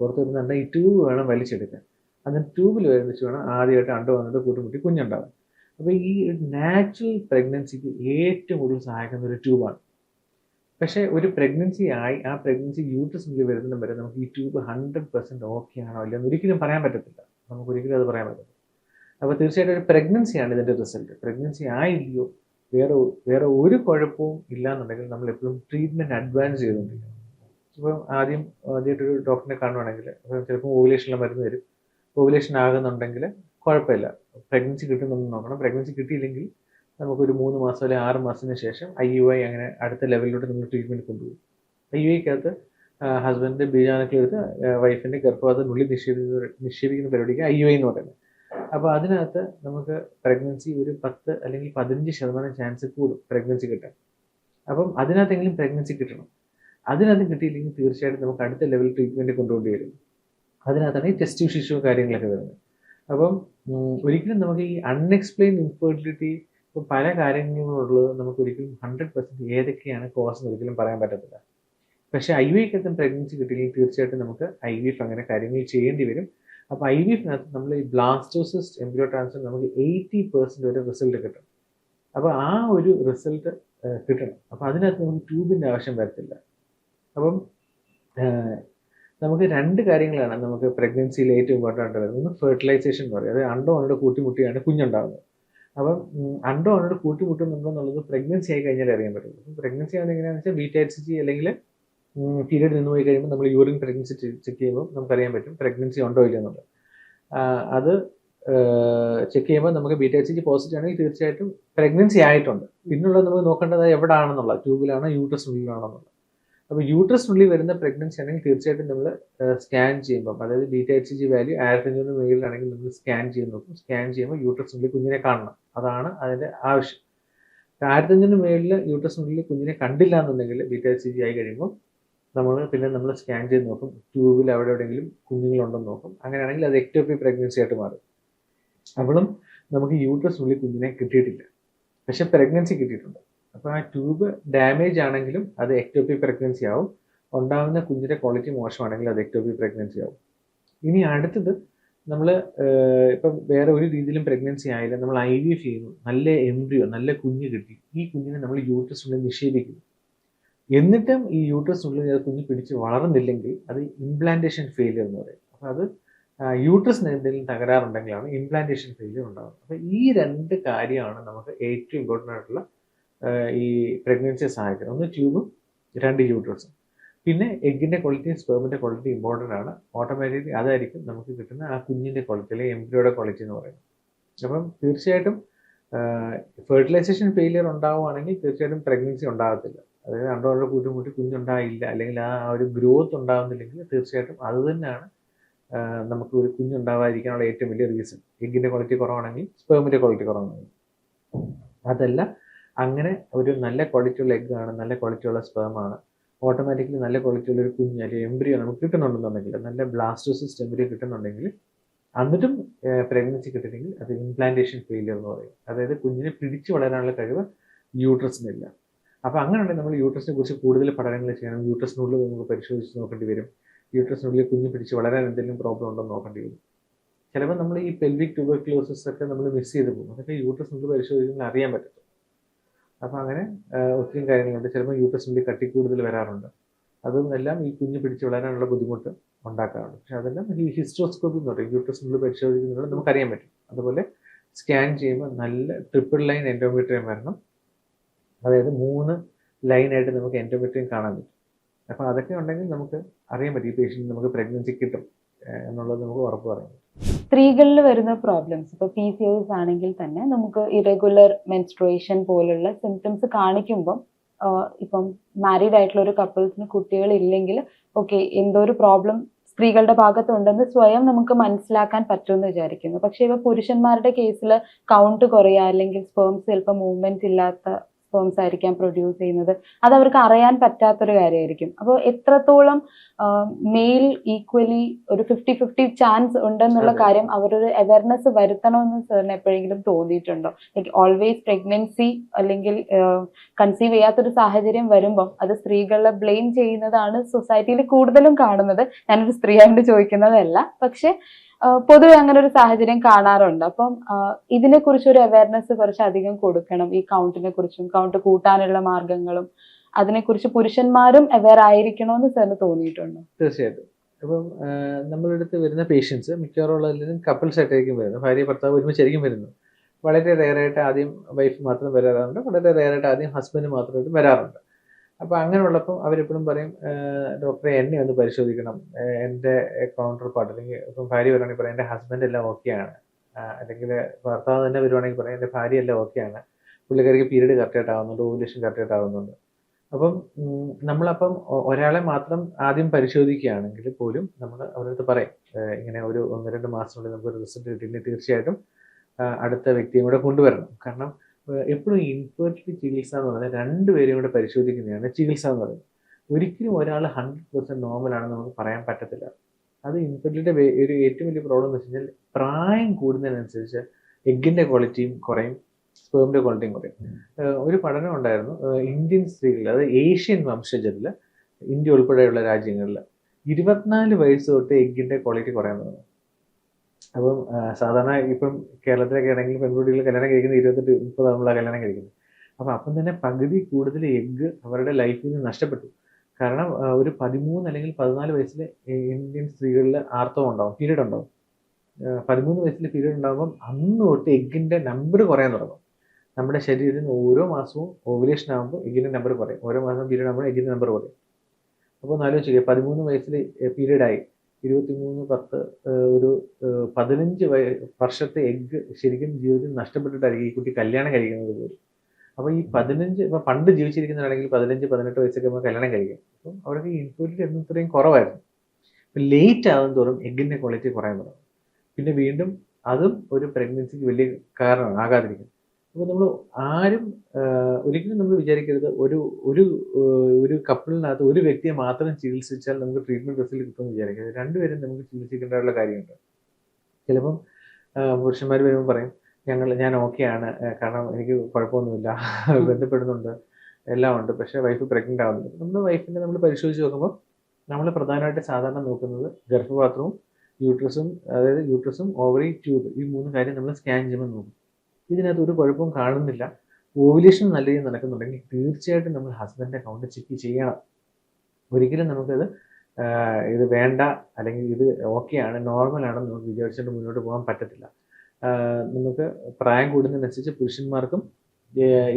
പുറത്ത് വരുന്നുണ്ട് ഈ ട്യൂബ് വേണം വലിച്ചെടുക്കാൻ. അങ്ങനെ ട്യൂബിൽ വരുന്നിച്ച് വേണം ആദ്യമായിട്ട് അണ്ട വന്നിട്ട് കൂട്ടുമുട്ടി കുഞ്ഞുണ്ടാവും അപ്പോൾ ഈ നാച്ചുറൽ പ്രഗ്നൻസിക്ക് ഏറ്റവും കൂടുതൽ സഹായിക്കുന്ന ഒരു ട്യൂബാണ് പക്ഷേ ഒരു പ്രഗ്നൻസി ആയി ആ പ്രഗ്നൻസി യൂട്ടസിനുള്ളിൽ വരുന്നതും വരെ നമുക്ക് ഈ ട്യൂബ് ഹൺഡ്രഡ് പെർസെന്റ് ഓക്കെ ആണോ ഇല്ല എന്ന് ഒരിക്കലും പറയാൻ പറ്റത്തില്ല. നമുക്ക് ഒരിക്കലും അത് പറയാൻ പറ്റത്തില്ല. അപ്പോൾ തീർച്ചയായിട്ടും ഒരു പ്രഗ്നൻസിയാണ് ഇതിന്റെ റിസൾട്ട് പ്രഗ്നൻസി ആയില്ലയോ വേറെ വേറെ ഒരു കുഴപ്പവും ഇല്ലാന്നുണ്ടെങ്കിൽ നമ്മൾ എപ്പോഴും ട്രീറ്റ്മെന്റ് അഡ്വാൻസ് ചെയ്തുകൊണ്ടിരിക്കണം. ഇപ്പം ആദ്യം ആദ്യമായിട്ട് ഒരു ഡോക്ടറിനെ കാണുവാണെങ്കിൽ ചിലപ്പോൾ ഓവുലേഷനിലെ മരുന്ന് തരും. ഓവുലേഷൻ ആകുന്നുണ്ടെങ്കിൽ കുഴപ്പമില്ല. പ്രഗ്നൻസി കിട്ടുന്നുണ്ടെന്ന് നോക്കണം. പ്രഗ്നൻസി കിട്ടിയില്ലെങ്കിൽ നമുക്കൊരു മൂന്ന് മാസം അല്ലെങ്കിൽ ആറ് മാസത്തിന് ശേഷം ഐ യു ഐ അങ്ങനെ അടുത്ത ലെവലിലോട്ട് നമ്മൾ ട്രീറ്റ്മെന്റ് കൊണ്ടുപോകും. ഐ യു ഐക്കകത്ത് ഹസ്ബൻഡിന്റെ ബീജാണുക്കളെടുത്ത് വൈഫിന്റെ ഗർഭപാത്രത്തിനുള്ളിൽ നിക്ഷേപിക്കുന്ന നിക്ഷേപിക്കുന്ന പരിപാടിക്ക് ഐ യു ഐ എന്ന് പറയുന്നത്. അപ്പോൾ അതിനകത്ത് നമുക്ക് പ്രഗ്നൻസി ഒരു പത്ത് അല്ലെങ്കിൽ പതിനഞ്ച് ശതമാനം ചാൻസ് കൂടും പ്രഗ്നൻസി കിട്ടാൻ. അപ്പം അതിനകത്തെങ്കിലും പ്രഗ്നൻസി കിട്ടണം. അതിനകത്ത് കിട്ടിയില്ലെങ്കിൽ തീർച്ചയായിട്ടും നമുക്ക് അടുത്ത ലെവൽ ട്രീറ്റ്മെന്റ് കൊണ്ടുപോകേണ്ടി വരും. അതിനകത്താണ് ഈ ടെസ്റ്റ് ഷിഷ്യൂ കാര്യങ്ങളൊക്കെ വരുന്നത്. അപ്പം ഒരിക്കലും നമുക്ക് ഈ അൺഎക്സ്പ്ലെയിൻ ഇൻഫെർട്ടിലിറ്റി ഇപ്പം പല കാര്യങ്ങളുള്ളത് നമുക്ക് ഒരിക്കലും ഹൺഡ്രഡ് പെർസെന്റ് ഏതൊക്കെയാണ് കോസ് എന്ന് ഒരിക്കലും പറയാൻ പറ്റത്തില്ല. പക്ഷേ ഐ വി എക്കകത്തും പ്രഗ്നൻസി കിട്ടിയില്ലെങ്കിൽ തീർച്ചയായിട്ടും നമുക്ക് ഐ വി എഫ് അങ്ങനെ കാര്യങ്ങൾ ചെയ്യേണ്ടി വരും. അപ്പോൾ ഐ വി എഫിനകത്ത് നമ്മൾ ഈ ബ്ലാസ്റ്റോസിസ്റ്റ് എംബ്രിയോ ട്രാൻസ്ഫർ നമുക്ക് എയ്റ്റി പെർസെന്റ് വരെ റിസൾട്ട് കിട്ടും. അപ്പോൾ ആ ഒരു റിസൾട്ട് കിട്ടണം. അപ്പോൾ അതിനകത്ത് നമുക്ക് ട്യൂബിന്റെ ആവശ്യം വരത്തില്ല. അപ്പം നമുക്ക് രണ്ട് കാര്യങ്ങളാണ് നമുക്ക് പ്രഗ്നൻസിയിൽ ഏറ്റവും ഇമ്പോർട്ടന്റ് വരുന്നത് ഒന്ന് ഫെർട്ടിലൈസേഷൻ എന്ന് പറയും അതായത് അണ്ടോ അണ്ടോട് കൂട്ടിമുട്ടിയാണ് കുഞ്ഞുണ്ടാകുന്നത് അപ്പം അണ്ടോ അണ്ടോ അണ്ടോട് കൂട്ടിമുട്ടുന്നുണ്ടോ എന്നുള്ളത് പ്രഗ്നൻസി ആയി കഴിഞ്ഞാൽ അറിയാൻ പറ്റും അപ്പം പ്രഗ്നൻസി ആണ് എങ്ങനെയാണെന്ന് വെച്ചാൽ ജി അല്ലെങ്കിൽ പീരീഡ് നിന്ന് പോയി കഴിയുമ്പോൾ നമ്മൾ യൂറിൻ പ്രഗ്നൻസി ചെക്ക് ചെയ്യുമ്പോൾ നമുക്കറിയാൻ പറ്റും പ്രഗ്നൻസി ഉണ്ടോ ഇല്ല എന്നുള്ളത്. അത് ചെക്ക് ചെയ്യുമ്പോൾ നമുക്ക് ബീറ്റ എച്ച് ജി പോസിറ്റീവ് ആണെങ്കിൽ തീർച്ചയായിട്ടും പ്രഗ്നൻസി ആയിട്ടുണ്ട്. പിന്നുള്ളത് നമുക്ക് നോക്കേണ്ടത് എവിടെയാണെന്നുള്ളത് ട്യൂബിലാണോ യൂട്രസിനുള്ളിലാണോ എന്നുള്ളത്. അപ്പോൾ ഉള്ളിൽ വരുന്ന പ്രഗ്നൻസി ആണെങ്കിൽ തീർച്ചയായിട്ടും നമ്മൾ സ്കാൻ ചെയ്യുമ്പോൾ അതായത് ബീറ്റ എച്ച് ജി വാല്യൂ ആയിരത്തി അഞ്ഞൂറ് മുകളിലാണെങ്കിൽ നമ്മൾ സ്കാൻ ചെയ്ത് നോക്കും. സ്കാൻ ചെയ്യുമ്പോൾ യൂട്രസ് ഉള്ളിൽ കുഞ്ഞിനെ കാണണം. അതാണ് അതിന്റെ ആവശ്യം. ആയിരത്തി അഞ്ഞൂറ് യൂട്രസ് ഉള്ളിൽ കുഞ്ഞിനെ കണ്ടില്ല എന്നുണ്ടെങ്കിൽ ബീറ്റ എച്ച് ജി ആയി കഴിയുമ്പോൾ നമ്മൾ പിന്നെ നമ്മൾ സ്കാൻ ചെയ്ത് നോക്കും. ട്യൂബിൽ അവിടെ എവിടെയെങ്കിലും കുഞ്ഞുങ്ങളുണ്ടെന്ന് നോക്കും. അങ്ങനെയാണെങ്കിൽ അത് എക്ടോപ്പി പ്രഗ്നൻസി ആയിട്ട് മാറും. അവളും നമുക്ക് യൂട്രസ് ഉള്ളിൽ കുഞ്ഞിനെ കിട്ടിയിട്ടില്ല. പക്ഷെ പ്രഗ്നൻസി കിട്ടിയിട്ടുണ്ട്. അപ്പോൾ ആ ട്യൂബ് ഡാമേജ് ആണെങ്കിലും അത് എക്ടോപ്പി പ്രഗ്നൻസി ആവും. ഉണ്ടാകുന്ന കുഞ്ഞിന്റെ ക്വാളിറ്റി മോശമാണെങ്കിൽ അത് എക്ടോപ്പി പ്രഗ്നൻസി ആവും. ഇനി അടുത്തത് നമ്മൾ ഇപ്പം വേറെ ഒരു രീതിയിലും പ്രഗ്നൻസി ആയില്ല. നമ്മൾ ഐ വി എഫ് ചെയ്യുന്നു. നല്ല എംബ്രിയോ നല്ല കുഞ്ഞ് കിട്ടി. ഈ കുഞ്ഞിനെ നമ്മൾ യൂട്രസിനുള്ളിൽ നിഷേധിക്കുന്നു എന്നിട്ടും ഈ യൂട്രസിനുള്ളിൽ അത് കുഞ്ഞ് പിടിച്ച് വളർന്നില്ലെങ്കിൽ അത് ഇംപ്ലാന്റേഷൻ ഫെയിലിയർ എന്ന് പറയും. അപ്പോൾ അത് യൂട്രസിന് എന്തെങ്കിലും തകരാറുണ്ടെങ്കിലാണ് ഇംപ്ലാന്റേഷൻ ഫെയിലിയർ ഉണ്ടാകുന്നത് അപ്പോൾ ഈ രണ്ട് കാര്യമാണ് നമുക്ക് ഏറ്റവും ഇമ്പോർട്ടന്റ് ആയിട്ടുള്ള ഈ പ്രഗ്നൻസിയെ സഹായിക്കുന്നത് ഒന്ന് ട്യൂബും രണ്ട് യൂട്രസും പിന്നെ എഗ്ഗിന്റെ ക്വാളിറ്റിയും സ്പേമിന്റെ ക്വാളിറ്റി ഇമ്പോർട്ടന്റ് ആണ്. ഓട്ടോമാറ്റിക്കലി അതായിരിക്കും നമുക്ക് കിട്ടുന്ന ആ കുഞ്ഞിന്റെ ക്വാളിറ്റി അല്ലെങ്കിൽ എംബ്രിയോയുടെ ക്വാളിറ്റി എന്ന് പറയുന്നത്. അപ്പം തീർച്ചയായിട്ടും ഫെർട്ടിലൈസേഷൻ ഫെയിലിയർ ഉണ്ടാവുകയാണെങ്കിൽ തീർച്ചയായിട്ടും പ്രഗ്നൻസി ഉണ്ടാകത്തില്ല. അതായത് രണ്ടോടെ കൂട്ടിമുട്ടി കുഞ്ഞുണ്ടായില്ല അല്ലെങ്കിൽ ആ ഒരു ഗ്രോത്ത് ഉണ്ടാകുന്നില്ലെങ്കിൽ തീർച്ചയായിട്ടും അത് തന്നെയാണ് നമുക്ക് ഒരു കുഞ്ഞുണ്ടാവാതിരിക്കാനുള്ള ഏറ്റവും വലിയ റീസൺ എഗ്ഗിന്റെ ക്വാളിറ്റി കുറവാണെങ്കിൽ സ്പേമിന്റെ ക്വാളിറ്റി കുറവാണെങ്കിൽ. അതല്ല അങ്ങനെ ഒരു നല്ല ക്വാളിറ്റിയുള്ള ആണ് നല്ല ക്വാളിറ്റിയുള്ള സ്പേമാണ് ഓട്ടോമാറ്റിക്കലി നല്ല ക്വാളിറ്റിയുള്ള ഒരു കുഞ്ഞ് അല്ലെങ്കിൽ എംബ്രിയോ നമുക്ക് കിട്ടുന്നുണ്ടെന്നുണ്ടെങ്കിൽ നല്ല ബ്ലാസ്റ്റോസിസ്റ്റ് എംബ്രിയോ കിട്ടുന്നുണ്ടെങ്കിൽ എന്നിട്ടും പ്രഗ്നൻസി കിട്ടില്ലെങ്കിൽ അത് ഇംപ്ലാന്റേഷൻ ഫെയിലിയർ എന്ന് പറയും. അതായത് കുഞ്ഞിനെ പിടിച്ചു വളരാനുള്ള കഴിവ് യൂട്രസിനില്ല അപ്പോൾ അങ്ങനെയുണ്ടെങ്കിൽ നമ്മൾ യൂട്രസിനെ കുറിച്ച് കൂടുതൽ പഠനങ്ങൾ ചെയ്യണം. യൂട്രസിനുള്ളിൽ നമുക്ക് പരിശോധിച്ച് നോക്കേണ്ടി വരും. യൂട്രസിനുള്ളിൽ കുഞ്ഞ് പിടിച്ച് വളരാൻ എന്തെങ്കിലും പ്രോബ്ലം ഉണ്ടോ നോക്കേണ്ടി വരും. ചിലപ്പോൾ നമ്മൾ ഈ പെൽവിക് ട്യൂബർക്ലോസിസ് ഒക്കെ നമ്മൾ മിസ് ചെയ്ത് പോകും. അതൊക്കെ യൂട്രസിനുള്ളിൽ പരിശോധിക്കുമ്പോൾ അറിയാൻ പറ്റും അപ്പോൾ അങ്ങനെ ഒത്തിരി കാര്യങ്ങളുണ്ട്. ചിലപ്പോൾ യു യൂട്രസിനുള്ളിൽ കട്ടി കൂടുതൽ വരാറുണ്ട്. അതും എല്ലാം ഈ കുഞ്ഞ് പിടിച്ച് വളരാനുള്ള ബുദ്ധിമുട്ട് ഉണ്ടാക്കാറുണ്ട്. പക്ഷെ അതെല്ലാം ഈ ഹിസ്ട്രോസ്കോപ്പി എന്ന് പറയും. പരിശോധിക്കുന്നത് നമുക്ക് അറിയാൻ പറ്റും. അതുപോലെ സ്കാൻ ചെയ്യുമ്പോൾ നല്ല ട്രിപ്പിൾ ലൈൻ എൻഡോമെട്രിയം വരണം. അതായത് മൂന്ന് ലൈനായിട്ട് നമുക്ക് എൻഡോമെട്രിയം കാണാൻ പറ്റും. അപ്പോൾ അതൊക്കെ ഉണ്ടെങ്കിൽ നമുക്ക് അറിയാൻ പറ്റും. ഈ പേഷ്യന്റ് നമുക്ക് പ്രഗ്നൻസി കിട്ടും. എന്നുള്ളത് നമുക്ക് ഉറപ്പ് പറയാം. സ്ത്രീകളിൽ വരുന്ന പ്രോബ്ലംസ് ഇപ്പൊ പി സി ഒസ് ആണെങ്കിൽ തന്നെ നമുക്ക് ഇറഗുലർ മെൻസ്ട്രുവേഷൻ പോലുള്ള സിംറ്റംസ് കാണിക്കുമ്പം ഇപ്പം മാരീഡ് ആയിട്ടുള്ള ഒരു കപ്പിൾസിന് കുട്ടികൾ ഇല്ലെങ്കിൽ ഓക്കെ എന്തോ ഒരു പ്രോബ്ലം സ്ത്രീകളുടെ ഭാഗത്തുണ്ടെന്ന് സ്വയം നമുക്ക് മനസ്സിലാക്കാൻ പറ്റുമെന്ന് വിചാരിക്കുന്നു. പക്ഷെ ഇപ്പൊ പുരുഷന്മാരുടെ കേസിൽ കൗണ്ട് കുറയുക അല്ലെങ്കിൽ സ്പേംസ് ചിലപ്പോൾ മൂവ്മെന്റ് ഇല്ലാത്ത സ്പേംസ് ആയിരിക്കാം പ്രൊഡ്യൂസ് ചെയ്യുന്നത്. അത് അവർക്ക് അറിയാൻ പറ്റാത്തൊരു കാര്യമായിരിക്കും. അപ്പോൾ എത്രത്തോളം മെയിൽ ഈക്വലി ഒരു ഫിഫ്റ്റി ഫിഫ്റ്റി ചാൻസ് ഉണ്ടെന്നുള്ള. കാര്യം അവരൊരു അവയർനെസ് വരുത്തണമെന്ന് സാറിന് എപ്പോഴെങ്കിലും തോന്നിയിട്ടുണ്ടോ? ലൈക്ക് ഓൾവേസ് പ്രഗ്നൻസി അല്ലെങ്കിൽ കൺസീവ് ചെയ്യാത്തൊരു സാഹചര്യം വരുമ്പം അത് സ്ത്രീകളെ ബ്ലെയിം ചെയ്യുന്നതാണ് സൊസൈറ്റിയിൽ കൂടുതലും കാണുന്നത്. ഞാനൊരു സ്ത്രീ ആയിട്ട് ചോദിക്കുന്നതല്ല. പക്ഷെ പൊതുവെ അങ്ങനെ ഒരു സാഹചര്യം കാണാറുണ്ട്. അപ്പം ഇതിനെ കുറിച്ച് ഒരു അവയർനെസ് കുറച്ച് അധികം കൊടുക്കണം ഈ കൗണ്ടിനെ കുറിച്ചും കൗണ്ട് കൂട്ടാനുള്ള മാർഗങ്ങളും അതിനെക്കുറിച്ച് പുരുഷന്മാരും അവയർ ആയിരിക്കണമെന്ന് സാറിന് തോന്നിയിട്ടുണ്ടോ? തീർച്ചയായിട്ടും. അപ്പം അടുത്ത് വരുന്ന പേഷ്യൻസ് മിക്കവാറും ഉള്ളതിലും കപ്പിൾസ് ആയിട്ടായിരിക്കും വരുന്നത്. ഭാര്യ ഭർത്താവ് ഒരുമിച്ചായിരിക്കും വരുന്നത്. വളരെ റെയറായിട്ട് ആദ്യം വൈഫ് മാത്രം വരാറുണ്ട്. വളരെ റെയറായിട്ട് ആദ്യം ഹസ്ബൻഡ് മാത്രമായിട്ട് വരാറുണ്ട്. അപ്പോൾ അങ്ങനെയുള്ളപ്പോൾ അവരെപ്പോഴും പറയും ഡോക്ടറെ എന്നെ ഒന്ന് പരിശോധിക്കണം. എന്റെ കൗണ്ടർ പാർട്ട് അല്ലെങ്കിൽ ഇപ്പം ഭാര്യ വരുവാണെങ്കിൽ പറയാം എന്റെ ഹസ്ബൻഡ് എല്ലാം ഓക്കെയാണ് അല്ലെങ്കിൽ ഭർത്താവ് തന്നെ വരുവാണെങ്കിൽ പറയാം എന്റെ ഭാര്യ എല്ലാം ഓക്കെയാണ് പുള്ളിക്കാരിക്ക് പീരീഡ് കറക്റ്റായിട്ട് ആവുന്നുണ്ട് ഓവുലേഷൻ കറക്റ്റായിട്ട് ആവുന്നുണ്ട്. അപ്പം നമ്മളപ്പം ഒരാളെ മാത്രം ആദ്യം പരിശോധിക്കുകയാണെങ്കിൽ പോലും നമ്മൾ അവരടുത്ത് പറയും ഇങ്ങനെ ഒരു ഒന്ന് രണ്ട് മാസത്തിനുള്ളിൽ നമുക്ക് റിസൾട്ട് കിട്ടിയിട്ടുണ്ടെങ്കിൽ തീർച്ചയായിട്ടും അടുത്ത വ്യക്തിയും കൂടെ കൊണ്ടുവരണം. കാരണം എപ്പോഴും ഇൻഫെർട്ടിലിറ്റി ചികിത്സ എന്ന് പറഞ്ഞാൽ രണ്ടുപേരെയും കൂടെ പരിശോധിക്കുന്നതാണ് ചികിത്സ എന്ന് പറയുന്നത്. ഒരിക്കലും ഒരാൾ ഹൺഡ്രഡ് പെർസെന്റ് നോർമലാണെന്ന് നമുക്ക് പറയാൻ പറ്റത്തില്ല. അത് ഇൻഫെർട്ടിലിറ്റി ഒരു ഏറ്റവും വലിയ പ്രോബ്ലം എന്ന് വെച്ച് കഴിഞ്ഞാൽ പ്രായം കൂടുന്നതിനനുസരിച്ച് എഗ്ഗിന്റെ ക്വാളിറ്റിയും കുറയും സ്പേമിന്റെ ക്വാളിറ്റിയും കുറയും. ഒരു പഠനം ഉണ്ടായിരുന്നു. ഇന്ത്യൻ സ്ത്രീകളിൽ അതായത് ഏഷ്യൻ വംശജരിൽ ഇന്ത്യ ഉൾപ്പെടെയുള്ള രാജ്യങ്ങളിൽ ഇരുപത്തിനാല് വയസ്സ് തൊട്ട് എഗ്ഗിന്റെ ക്വാളിറ്റി കുറയാൻ തുടങ്ങും. അപ്പം സാധാരണ ഇപ്പം കേരളത്തിലൊക്കെ ആണെങ്കിൽ പെൺകുട്ടികൾ കല്യാണം കഴിക്കുന്നത് ഇരുപത്തെട്ട് മുപ്പതാകുമ്പോഴാണ് കല്യാണം കഴിക്കുന്നത്. അപ്പം അപ്പം തന്നെ പകുതി കൂടുതൽ എഗ്ഗ് അവരുടെ ലൈഫിൽ നിന്ന് നഷ്ടപ്പെട്ടു. കാരണം ഒരു പതിമൂന്ന് അല്ലെങ്കിൽ പതിനാല് വയസ്സിൽ ഇന്ത്യൻ സ്ത്രീകളിൽ ആർത്തവം ഉണ്ടാവും പീരീഡ് ഉണ്ടാവും. പതിമൂന്ന് വയസ്സിൽ പീരീഡ് ഉണ്ടാകുമ്പം അന്ന് തൊട്ട് എഗ്ഗിന്റെ നമ്പർ കുറയാൻ തുടങ്ങും. നമ്മുടെ ശരീരത്തിന് ഓരോ മാസവും ഓവുലേഷൻ ആകുമ്പോൾ എഗ്ഗിന്റെ നമ്പർ കുറയും. ഓരോ മാസം പീരീഡ് ആകുമ്പോൾ എഗ്ഗിന്റെ നമ്പർ കുറയും. അപ്പോൾ ഒന്ന് ആലോചിക്കുക പതിമൂന്ന് വയസ്സിൽ പീരീഡ് ആയി. ഇരുപത്തിമൂന്ന് പത്ത് ഒരു പതിനഞ്ച് വർഷത്തെ എഗ്ഗ് ശരിക്കും ജീവിതത്തിൽ നഷ്ടപ്പെട്ടിട്ടായിരിക്കും ഈ കുട്ടി കല്യാണം കഴിക്കുന്നത് പോലും. അപ്പോൾ ഈ പതിനഞ്ച് ഇപ്പം പണ്ട് ജീവിച്ചിരിക്കുന്നതാണെങ്കിൽ പതിനഞ്ച് പതിനെട്ട് വയസ്സൊക്കെ നമ്മൾ കല്യാണം കഴിക്കും. അപ്പം അവർക്ക് ഇൻഫെർട്ടിലിറ്റി എന്നത്രയും കുറവായിരുന്നു. ലേറ്റ് ആകും തോറും എഗ്ഗിന്റെ ക്വാളിറ്റി കുറയാൻ തുടങ്ങും. പിന്നെ വീണ്ടും അതും ഒരു പ്രഗ്നൻസിക്ക് വലിയ കാരണമാണ് ആകാതിരിക്കും അപ്പോൾ നമ്മൾ ആരും ഒരിക്കലും നമ്മൾ വിചാരിക്കരുത് ഒരു ഒരു ഒരു കപ്പിളിനകത്ത് ഒരു വ്യക്തിയെ മാത്രം ചികിത്സിച്ചാൽ നമുക്ക് ട്രീറ്റ്മെന്റ് റിസൾട്ട് കിട്ടുമെന്ന് വിചാരിക്കരുത്. രണ്ടുപേരും നമുക്ക് ചികിത്സിക്കേണ്ടതുള്ള കാര്യമുണ്ട്. ചിലപ്പം പുരുഷന്മാർ വരുമ്പോൾ പറയും ഞങ്ങൾ ഞാൻ ഓക്കെയാണ് കാരണം എനിക്ക് കുഴപ്പമൊന്നുമില്ല ബന്ധപ്പെടുന്നുണ്ട് എല്ലാം ഉണ്ട് പക്ഷേ വൈഫ് പ്രഗ്നന്റ് ആവുന്നുണ്ട് നമ്മുടെ വൈഫിനെ നമ്മൾ പരിശോധിച്ച് നോക്കുമ്പോൾ നമ്മൾ പ്രധാനമായിട്ട് സാധാരണ നോക്കുന്നത് ഗർഭപാത്രവും യൂട്രസും അതായത് യൂട്രസും ഓവറി ട്യൂബ് ഈ മൂന്ന് കാര്യം നമ്മൾ സ്കാൻ ചെയ്യുമ്പോൾ നോക്കും. ഇതിനകത്ത് ഒരു കുഴപ്പവും കാണുന്നില്ല. ഓവുലേഷൻ നല്ല രീതിയിൽ നടക്കുന്നുണ്ടെങ്കിൽ തീർച്ചയായിട്ടും നമ്മൾ ഹസ്ബൻഡിന്റെ അക്കൗണ്ട് ചെക്ക് ചെയ്യണം. ഒരിക്കലും നമുക്കത് ഇത് വേണ്ട അല്ലെങ്കിൽ ഇത് ഓക്കെയാണ് നോർമലാണെന്ന് നമുക്ക് വിചാരിച്ചുകൊണ്ട് മുന്നോട്ട് പോകാൻ പറ്റത്തില്ല. നമുക്ക് പ്രായം കൂടുന്നതിനനുസരിച്ച് പുരുഷന്മാർക്കും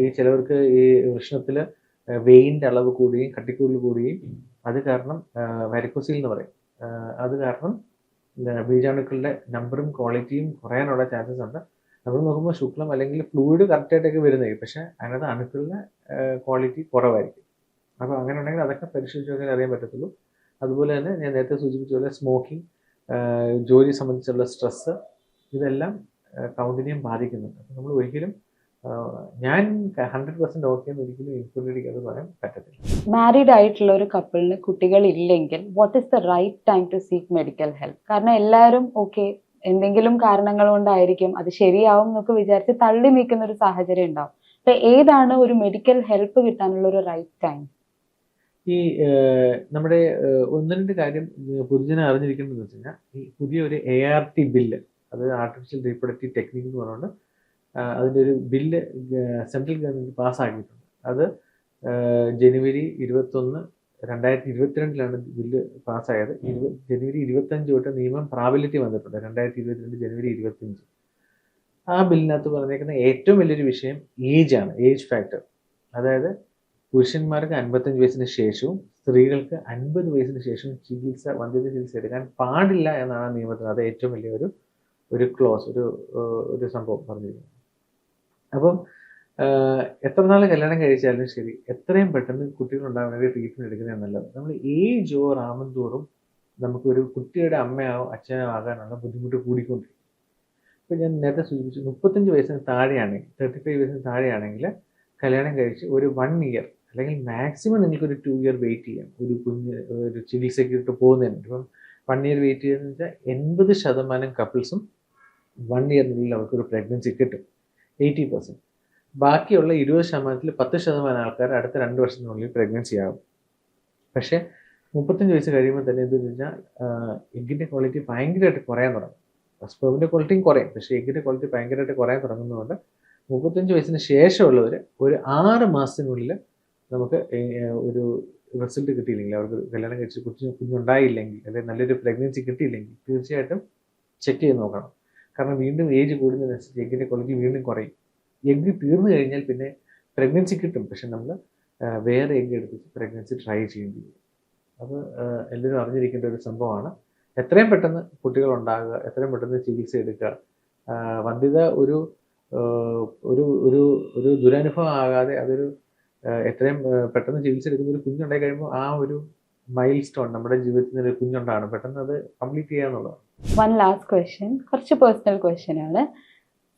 ഈ ചിലവർക്ക് ഈ വൃഷ്ണത്തിൽ വെയിന്റെ അളവ് കൂടുകയും കട്ടിക്കൂടൽ കൂടുകയും അത് കാരണം വരക്കുസിൽ എന്ന് പറയും. അത് കാരണം ബീജാണുക്കളുടെ നമ്പറും ക്വാളിറ്റിയും കുറയാനുള്ള ചാൻസസ് ഉണ്ട്. നമ്മൾ നോക്കുമ്പോൾ ശുക്ലം അല്ലെങ്കിൽ ഫ്ലൂയിഡ് കറക്റ്റായിട്ടൊക്കെ വരുന്നത് പക്ഷേ അതിനകത്ത് അണുക്കളുടെ ക്വാളിറ്റി കുറവായിരിക്കും. അപ്പോൾ അങ്ങനെ ഉണ്ടെങ്കിൽ അതൊക്കെ പരിശോധിച്ച് നോക്കാൻ അറിയാൻ പറ്റത്തുള്ളൂ. അതുപോലെ തന്നെ ഞാൻ നേരത്തെ സൂചിപ്പിച്ച പോലെ സ്മോക്കിംഗ് ജോലി സംബന്ധിച്ചുള്ള സ്ട്രെസ്സ് ഇതെല്ലാം കൗണ്ടിനെയും ബാധിക്കുന്നുണ്ട്. അപ്പം നമ്മൾ ഒരിക്കലും ഞാൻ ഹൺഡ്രഡ് പെർസെന്റ് ഓക്കെ എന്ന് ഒരിക്കലും ഇൻഫെർട്ടിലിറ്റിക്ക് അത് പറയാൻ പറ്റത്തില്ല. മാരീഡ് ആയിട്ടുള്ള ഒരു കപ്പിളിന് കുട്ടികൾ ഇല്ലെങ്കിൽ what is the right time to seek medical help കാരണം എല്ലാവരും ഓക്കെ എന്തെങ്കിലും കാരണങ്ങൾ കൊണ്ടായിരിക്കും അത് ശരിയാവും എന്നൊക്കെ വിചാരിച്ച് തള്ളി നീക്കുന്ന ഒരു സാഹചര്യം ഉണ്ടാവും. അപ്പൊ ഏതാണ് ഒരു മെഡിക്കൽ ഹെൽപ്പ് കിട്ടാനുള്ള ഒരു റൈറ്റ് ടൈം ഈ നമ്മുടെ ഒന്ന് രണ്ട് കാര്യം പൊതുജനം അറിഞ്ഞിരിക്കേണ്ടതെന്ന് വെച്ച് കഴിഞ്ഞാൽ ഈ പുതിയ ഒരു എ ആർ ടി ബില്ല് അത് ആർട്ടിഫിഷ്യൽ റീപ്രൊഡക്റ്റീവ് ടെക്നിക് എന്ന് പറഞ്ഞുകൊണ്ട് അതിന്റെ ഒരു ബില്ല് സെൻട്രൽ ഗവൺമെന്റ് പാസ്സാക്കിയിട്ടുണ്ട്. അത് ജനുവരി ഇരുപത്തൊന്ന് രണ്ടായിരത്തി ഇരുപത്തിരണ്ടിലാണ് ബില്ല് പാസ്സായത്. ഇരുപത് ജനുവരി ഇരുപത്തഞ്ച് തൊട്ട് നിയമം പ്രാബല്യത്തിൽ വന്നിട്ടുണ്ട്. രണ്ടായിരത്തി ഇരുപത്തിരണ്ട് ജനുവരി ഇരുപത്തിയഞ്ച്. ആ ബില്ലിനകത്ത് പറഞ്ഞേക്കുന്ന ഏറ്റവും വലിയൊരു വിഷയം ഏജ് ആണ്. Age factor. അതായത് പുരുഷന്മാർക്ക് അൻപത്തഞ്ച് വയസ്സിന് ശേഷവും സ്ത്രീകൾക്ക് അൻപത് വയസ്സിന് ശേഷവും ചികിത്സ വന്ധ്യത ചികിത്സ എടുക്കാൻ പാടില്ല എന്നാണ് ആ നിയമത്തിൽ അത് ഏറ്റവും വലിയ ഒരു ഒരു ക്ലോസ് ഒരു ഒരു സംഭവം പറഞ്ഞിരിക്കുന്നത്. അപ്പം എത്ര നാൾ കല്യാണം കഴിച്ചാലും ശരി എത്രയും പെട്ടെന്ന് കുട്ടികൾ ഉണ്ടാവണമെങ്കിൽ ട്രീറ്റ്മെന്റ് എടുക്കുന്നത് നല്ലത്. നമ്മൾ ഏജോ ആകും തോറും നമുക്കൊരു കുട്ടിയുടെ അമ്മയോ അച്ഛനോ ആകാനുള്ള ബുദ്ധിമുട്ട് കൂടിക്കൊണ്ടിരിക്കും. ഇപ്പം ഞാൻ നേരത്തെ സൂചിപ്പിച്ചു മുപ്പത്തഞ്ച് വയസ്സിന് താഴെയാണെങ്കിൽ തേർട്ടി ഫൈവ് വയസ്സിന് താഴെയാണെങ്കിൽ കല്യാണം കഴിച്ച് ഒരു വൺ ഇയർ അല്ലെങ്കിൽ മാക്സിമം നിങ്ങൾക്ക് ഒരു ടു ഇയർ വെയിറ്റ് ചെയ്യാം. ഒരു കുഞ്ഞ് ഒരു ചികിത്സയ്ക്ക് ഇട്ട് പോകുന്നതിന്. ഇപ്പം വൺ ഇയർ വെയിറ്റ് ചെയ്യുന്നത് വെച്ചാൽ എൺപത് ശതമാനം കപ്പിൾസും വൺ ഇയറിനുള്ളിൽ അവർക്കൊരു പ്രഗ്നൻസി കിട്ടും. എയ്റ്റി പെർസെന്റ് ബാക്കിയുള്ള ഇരുപത് ശതമാനത്തിൽ പത്ത് ശതമാനം ആൾക്കാർ അടുത്ത രണ്ട് വർഷത്തിനുള്ളിൽ പ്രഗ്നൻസി ആകും പക്ഷേ മുപ്പത്തഞ്ച് വയസ്സ് കഴിയുമ്പോൾ തന്നെ എന്തെന്ന് വെച്ചാൽ എഗ്ഗിന്റെ ക്വാളിറ്റി ഭയങ്കരമായിട്ട് കുറയാൻ തുടങ്ങും. സ്പേമിന്റെ ക്വാളിറ്റിയും കുറയും. പക്ഷേ എഗ്ഗിന്റെ ക്വാളിറ്റി ഭയങ്കരമായിട്ട് കുറയാൻ തുടങ്ങുന്നതുകൊണ്ട് മുപ്പത്തഞ്ച് വയസ്സിന് ശേഷമുള്ളവർ ഒരു ആറ് മാസത്തിനുള്ളിൽ നമുക്ക് ഒരു റിസൾട്ട് കിട്ടിയില്ലെങ്കിൽ അവർക്ക് കല്യാണം കഴിച്ച് കുഞ്ഞ് കുഞ്ഞുണ്ടായില്ലെങ്കിൽ അല്ലെങ്കിൽ നല്ലൊരു പ്രഗ്നൻസി കിട്ടിയില്ലെങ്കിൽ തീർച്ചയായിട്ടും ചെക്ക് ചെയ്ത് നോക്കണം. കാരണം വീണ്ടും ഏജ് കൂടുന്നതിനനുസരിച്ച് എഗ്ഗിന്റെ ക്വാളിറ്റി വീണ്ടും കുറയും. എഗ്ഗ് തീർന്നു കഴിഞ്ഞാൽ പിന്നെ പ്രഗ്നൻസി കിട്ടും. പക്ഷെ നമ്മൾ വേറെ എഗ്ഗ് എടുത്തിട്ട് പ്രഗ്നൻസി ട്രൈ ചെയ്യേണ്ടി വരും. അത് എല്ലാവരും അറിഞ്ഞിരിക്കേണ്ട ഒരു സംഭവമാണ്. എത്രയും പെട്ടെന്ന് കുട്ടികൾ ഉണ്ടാകുക എത്രയും പെട്ടെന്ന് ചികിത്സ എടുക്കുക. വന്ധ്യത ഒരു ഒരു ഒരു ഒരു ദുരനുഭവം ആകാതെ അതൊരു എത്രയും പെട്ടെന്ന് ചികിത്സ എടുക്കുന്ന ഒരു കുഞ്ഞുണ്ടായി കഴിയുമ്പോൾ ആ ഒരു മൈൽ സ്റ്റോൺ നമ്മുടെ ജീവിതത്തിൽ ഒരു കുഞ്ഞുണ്ടാണ് പെട്ടെന്ന് അത് കംപ്ലീറ്റ് ചെയ്യാന്നുള്ളതാണ്. വൺ ലാസ്റ്റ് ക്വസ്റ്റ്യൻ കുറച്ച് പേഴ്സണൽ ക്വസ്റ്റ്യൻ ആണ്.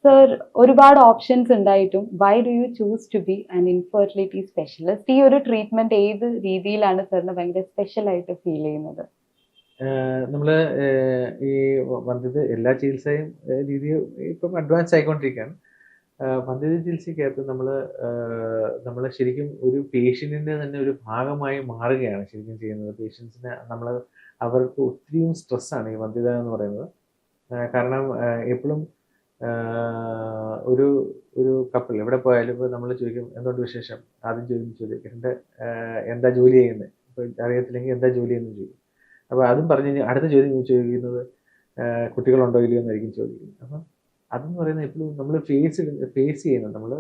സർ ഒരുപാട് ഓപ്ഷൻസ് ഉണ്ടായിട്ടും. Why do you choose to be an infertility specialist ഈ ഒരു ട്രീറ്റ്മെന്റ് ഏത് രീതിയിലാണ് സാറിന് ഭയങ്കര സ്പെഷ്യൽ ആയിട്ട് ഫീൽ ചെയ്യുന്നത്? നമ്മൾ ഈ വന്ധ്യത എല്ലാ ചികിത്സയും രീതി ഇപ്പം അഡ്വാൻസ് ആയിക്കൊണ്ടിരിക്കുകയാണ്. വന്ധ്യത ചികിത്സയ്ക്കകത്ത് നമ്മൾ നമ്മൾ ശരിക്കും ഒരു പേഷ്യന്റിന്റെ തന്നെ ഒരു ഭാഗമായി മാറുകയാണ് ശരിക്കും ചെയ്യുന്നത്. പേഷ്യൻസിന് നമ്മൾ അവർക്ക് ഒത്തിരിയും സ്ട്രെസ്സാണ് ഈ വന്ധ്യത എന്ന് പറയുന്നത്. കാരണം എപ്പോഴും ഒരു ഒരു കപ്പിൾ എവിടെ പോയാലും ഇപ്പോൾ നമ്മൾ ചോദിക്കും എന്തുകൊണ്ട് വിശേഷം? ആദ്യം ചോദിക്കും. ചോദിക്കും എന്റെ എന്താ ജോലി ചെയ്യുന്നത് ഇപ്പൊ അറിയത്തില്ലെങ്കിൽ എന്താ ജോലി? എന്ന് ചോദിക്കും. അപ്പോൾ അതും പറഞ്ഞു കഴിഞ്ഞാൽ അടുത്ത ചോദ്യം ചോദിക്കുന്നത് കുട്ടികളുണ്ടോ ഇല്ലയോ എന്നായിരിക്കും ചോദിക്കുന്നത്. അപ്പം അതെന്ന് പറയുന്നത് എപ്പോഴും നമ്മൾ ഫേസ് ഫേസ് ചെയ്യുന്നത് നമ്മൾ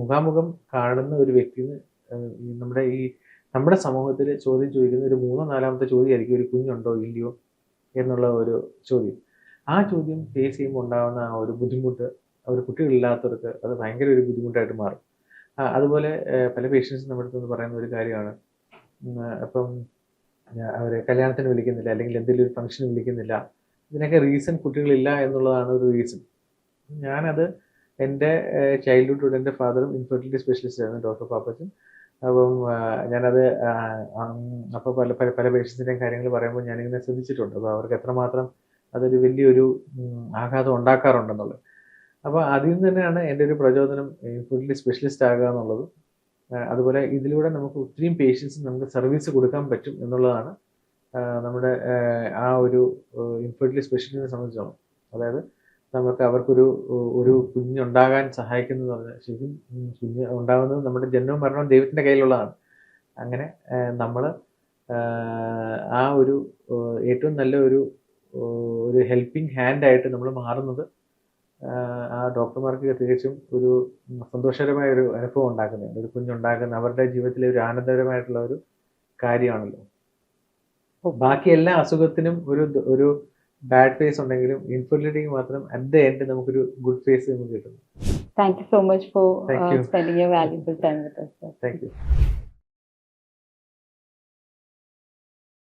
മുഖാമുഖം കാണുന്ന ഒരു വ്യക്തിന്ന് നമ്മുടെ ഈ നമ്മുടെ സമൂഹത്തിൽ ചോദ്യം ചോദിക്കുന്ന ഒരു മൂന്നോ നാലാമത്തെ ചോദ്യമായിരിക്കും ഒരു കുഞ്ഞുണ്ടോ ഇല്ലയോ? എന്നുള്ള ഒരു ചോദ്യം. ആ ചോദ്യം ഫേസ് ചെയ്യുമ്പോൾ ഉണ്ടാകുന്ന ആ ഒരു ബുദ്ധിമുട്ട് ഒരു കുട്ടികളില്ലാത്തവർക്ക് അത് ഭയങ്കര ഒരു ബുദ്ധിമുട്ടായിട്ട് മാറും. അതുപോലെ പല പേഷ്യൻസും നമ്മുടെ അടുത്ത് പറയുന്ന ഒരു കാര്യമാണ്. അപ്പം അവർ കല്യാണത്തിന് വിളിക്കുന്നില്ല അല്ലെങ്കിൽ എന്തെങ്കിലും ഒരു ഫംഗ്ഷന് വിളിക്കുന്നില്ല. ഇതിനൊക്കെ റീസൺ കുട്ടികളില്ല എന്നുള്ളതാണ് ഒരു റീസൺ ഞാനത് എന്റെ ചൈൽഡ്ഹുഡ് എന്റെ ഫാദറും ഇൻഫെർട്ടിലിറ്റി സ്പെഷ്യലിസ്റ്റ് ആയിരുന്നു ഡോക്ടർ പാപ്പച്ചൻ അപ്പം ഞാനത് അപ്പോൾ പല പല പല പേഷ്യൻസിന്റെയും കാര്യങ്ങൾ പറയുമ്പോൾ ഞാനിങ്ങനെ ശ്രദ്ധിച്ചിട്ടുണ്ട്. അപ്പോൾ അവർക്ക് എത്രമാത്രം അതൊരു വലിയൊരു ആഘാതം ഉണ്ടാക്കാറുണ്ടെന്നുള്ളത്. അപ്പോൾ അതിൽ നിന്ന് തന്നെയാണ് എന്റെ ഒരു പ്രചോദനം ഫുഡിൽ സ്പെഷ്യലിസ്റ്റ് ആകുക എന്നുള്ളത്. അതുപോലെ ഇതിലൂടെ നമുക്ക് ഒത്തിരിയും പേഷ്യൻസ് നമുക്ക് സർവീസ് കൊടുക്കാൻ പറ്റും എന്നുള്ളതാണ് നമ്മുടെ ആ, ഒരു ഇൻഫെർട്ടിലി സ്പെഷ്യലിനെ സംബന്ധിച്ചോളം. അതായത് നമുക്ക് അവർക്കൊരു ഒരു കുഞ്ഞുണ്ടാകാൻ സഹായിക്കുന്നത് പറഞ്ഞാൽ ശരിക്കും കുഞ്ഞ് ഉണ്ടാകുന്നത് നമ്മുടെ ജന്മവും മരണവും ദൈവത്തിന്റെ കയ്യിലുള്ളതാണ്. അങ്ങനെ നമ്മൾ ആ ഒരു ഏറ്റവും നല്ല ഒരു ഒരു ഹെൽപ്പിംഗ് ഹാൻഡ് ആയിട്ട് നമ്മൾ മാറുന്നത് ആ, ഡോക്ടർമാർക്ക് തികച്ചും ഒരു സന്തോഷകരമായ ഒരു അനുഭവം ഉണ്ടാക്കുന്നുണ്ട്. ഒരു കുഞ്ഞുണ്ടാക്കുന്ന അവരുടെ ജീവിതത്തിലെ ഒരു ആനന്ദകരമായിട്ടുള്ള ഒരു കാര്യമാണല്ലോ. അപ്പോൾ ബാക്കി എല്ലാ അസുഖത്തിനും ഒരു ഒരു ബാഡ് ഫേസ് ഉണ്ടെങ്കിലും ഇൻഫെർട്ടിലിറ്റിക്ക് മാത്രം അറ്റ് ദ എൻഡ് നമുക്കൊരു ഗുഡ് ഫേസ് നമുക്ക് കിട്ടുന്നു. Thank you so much for spending your valuable time with us us. Thank you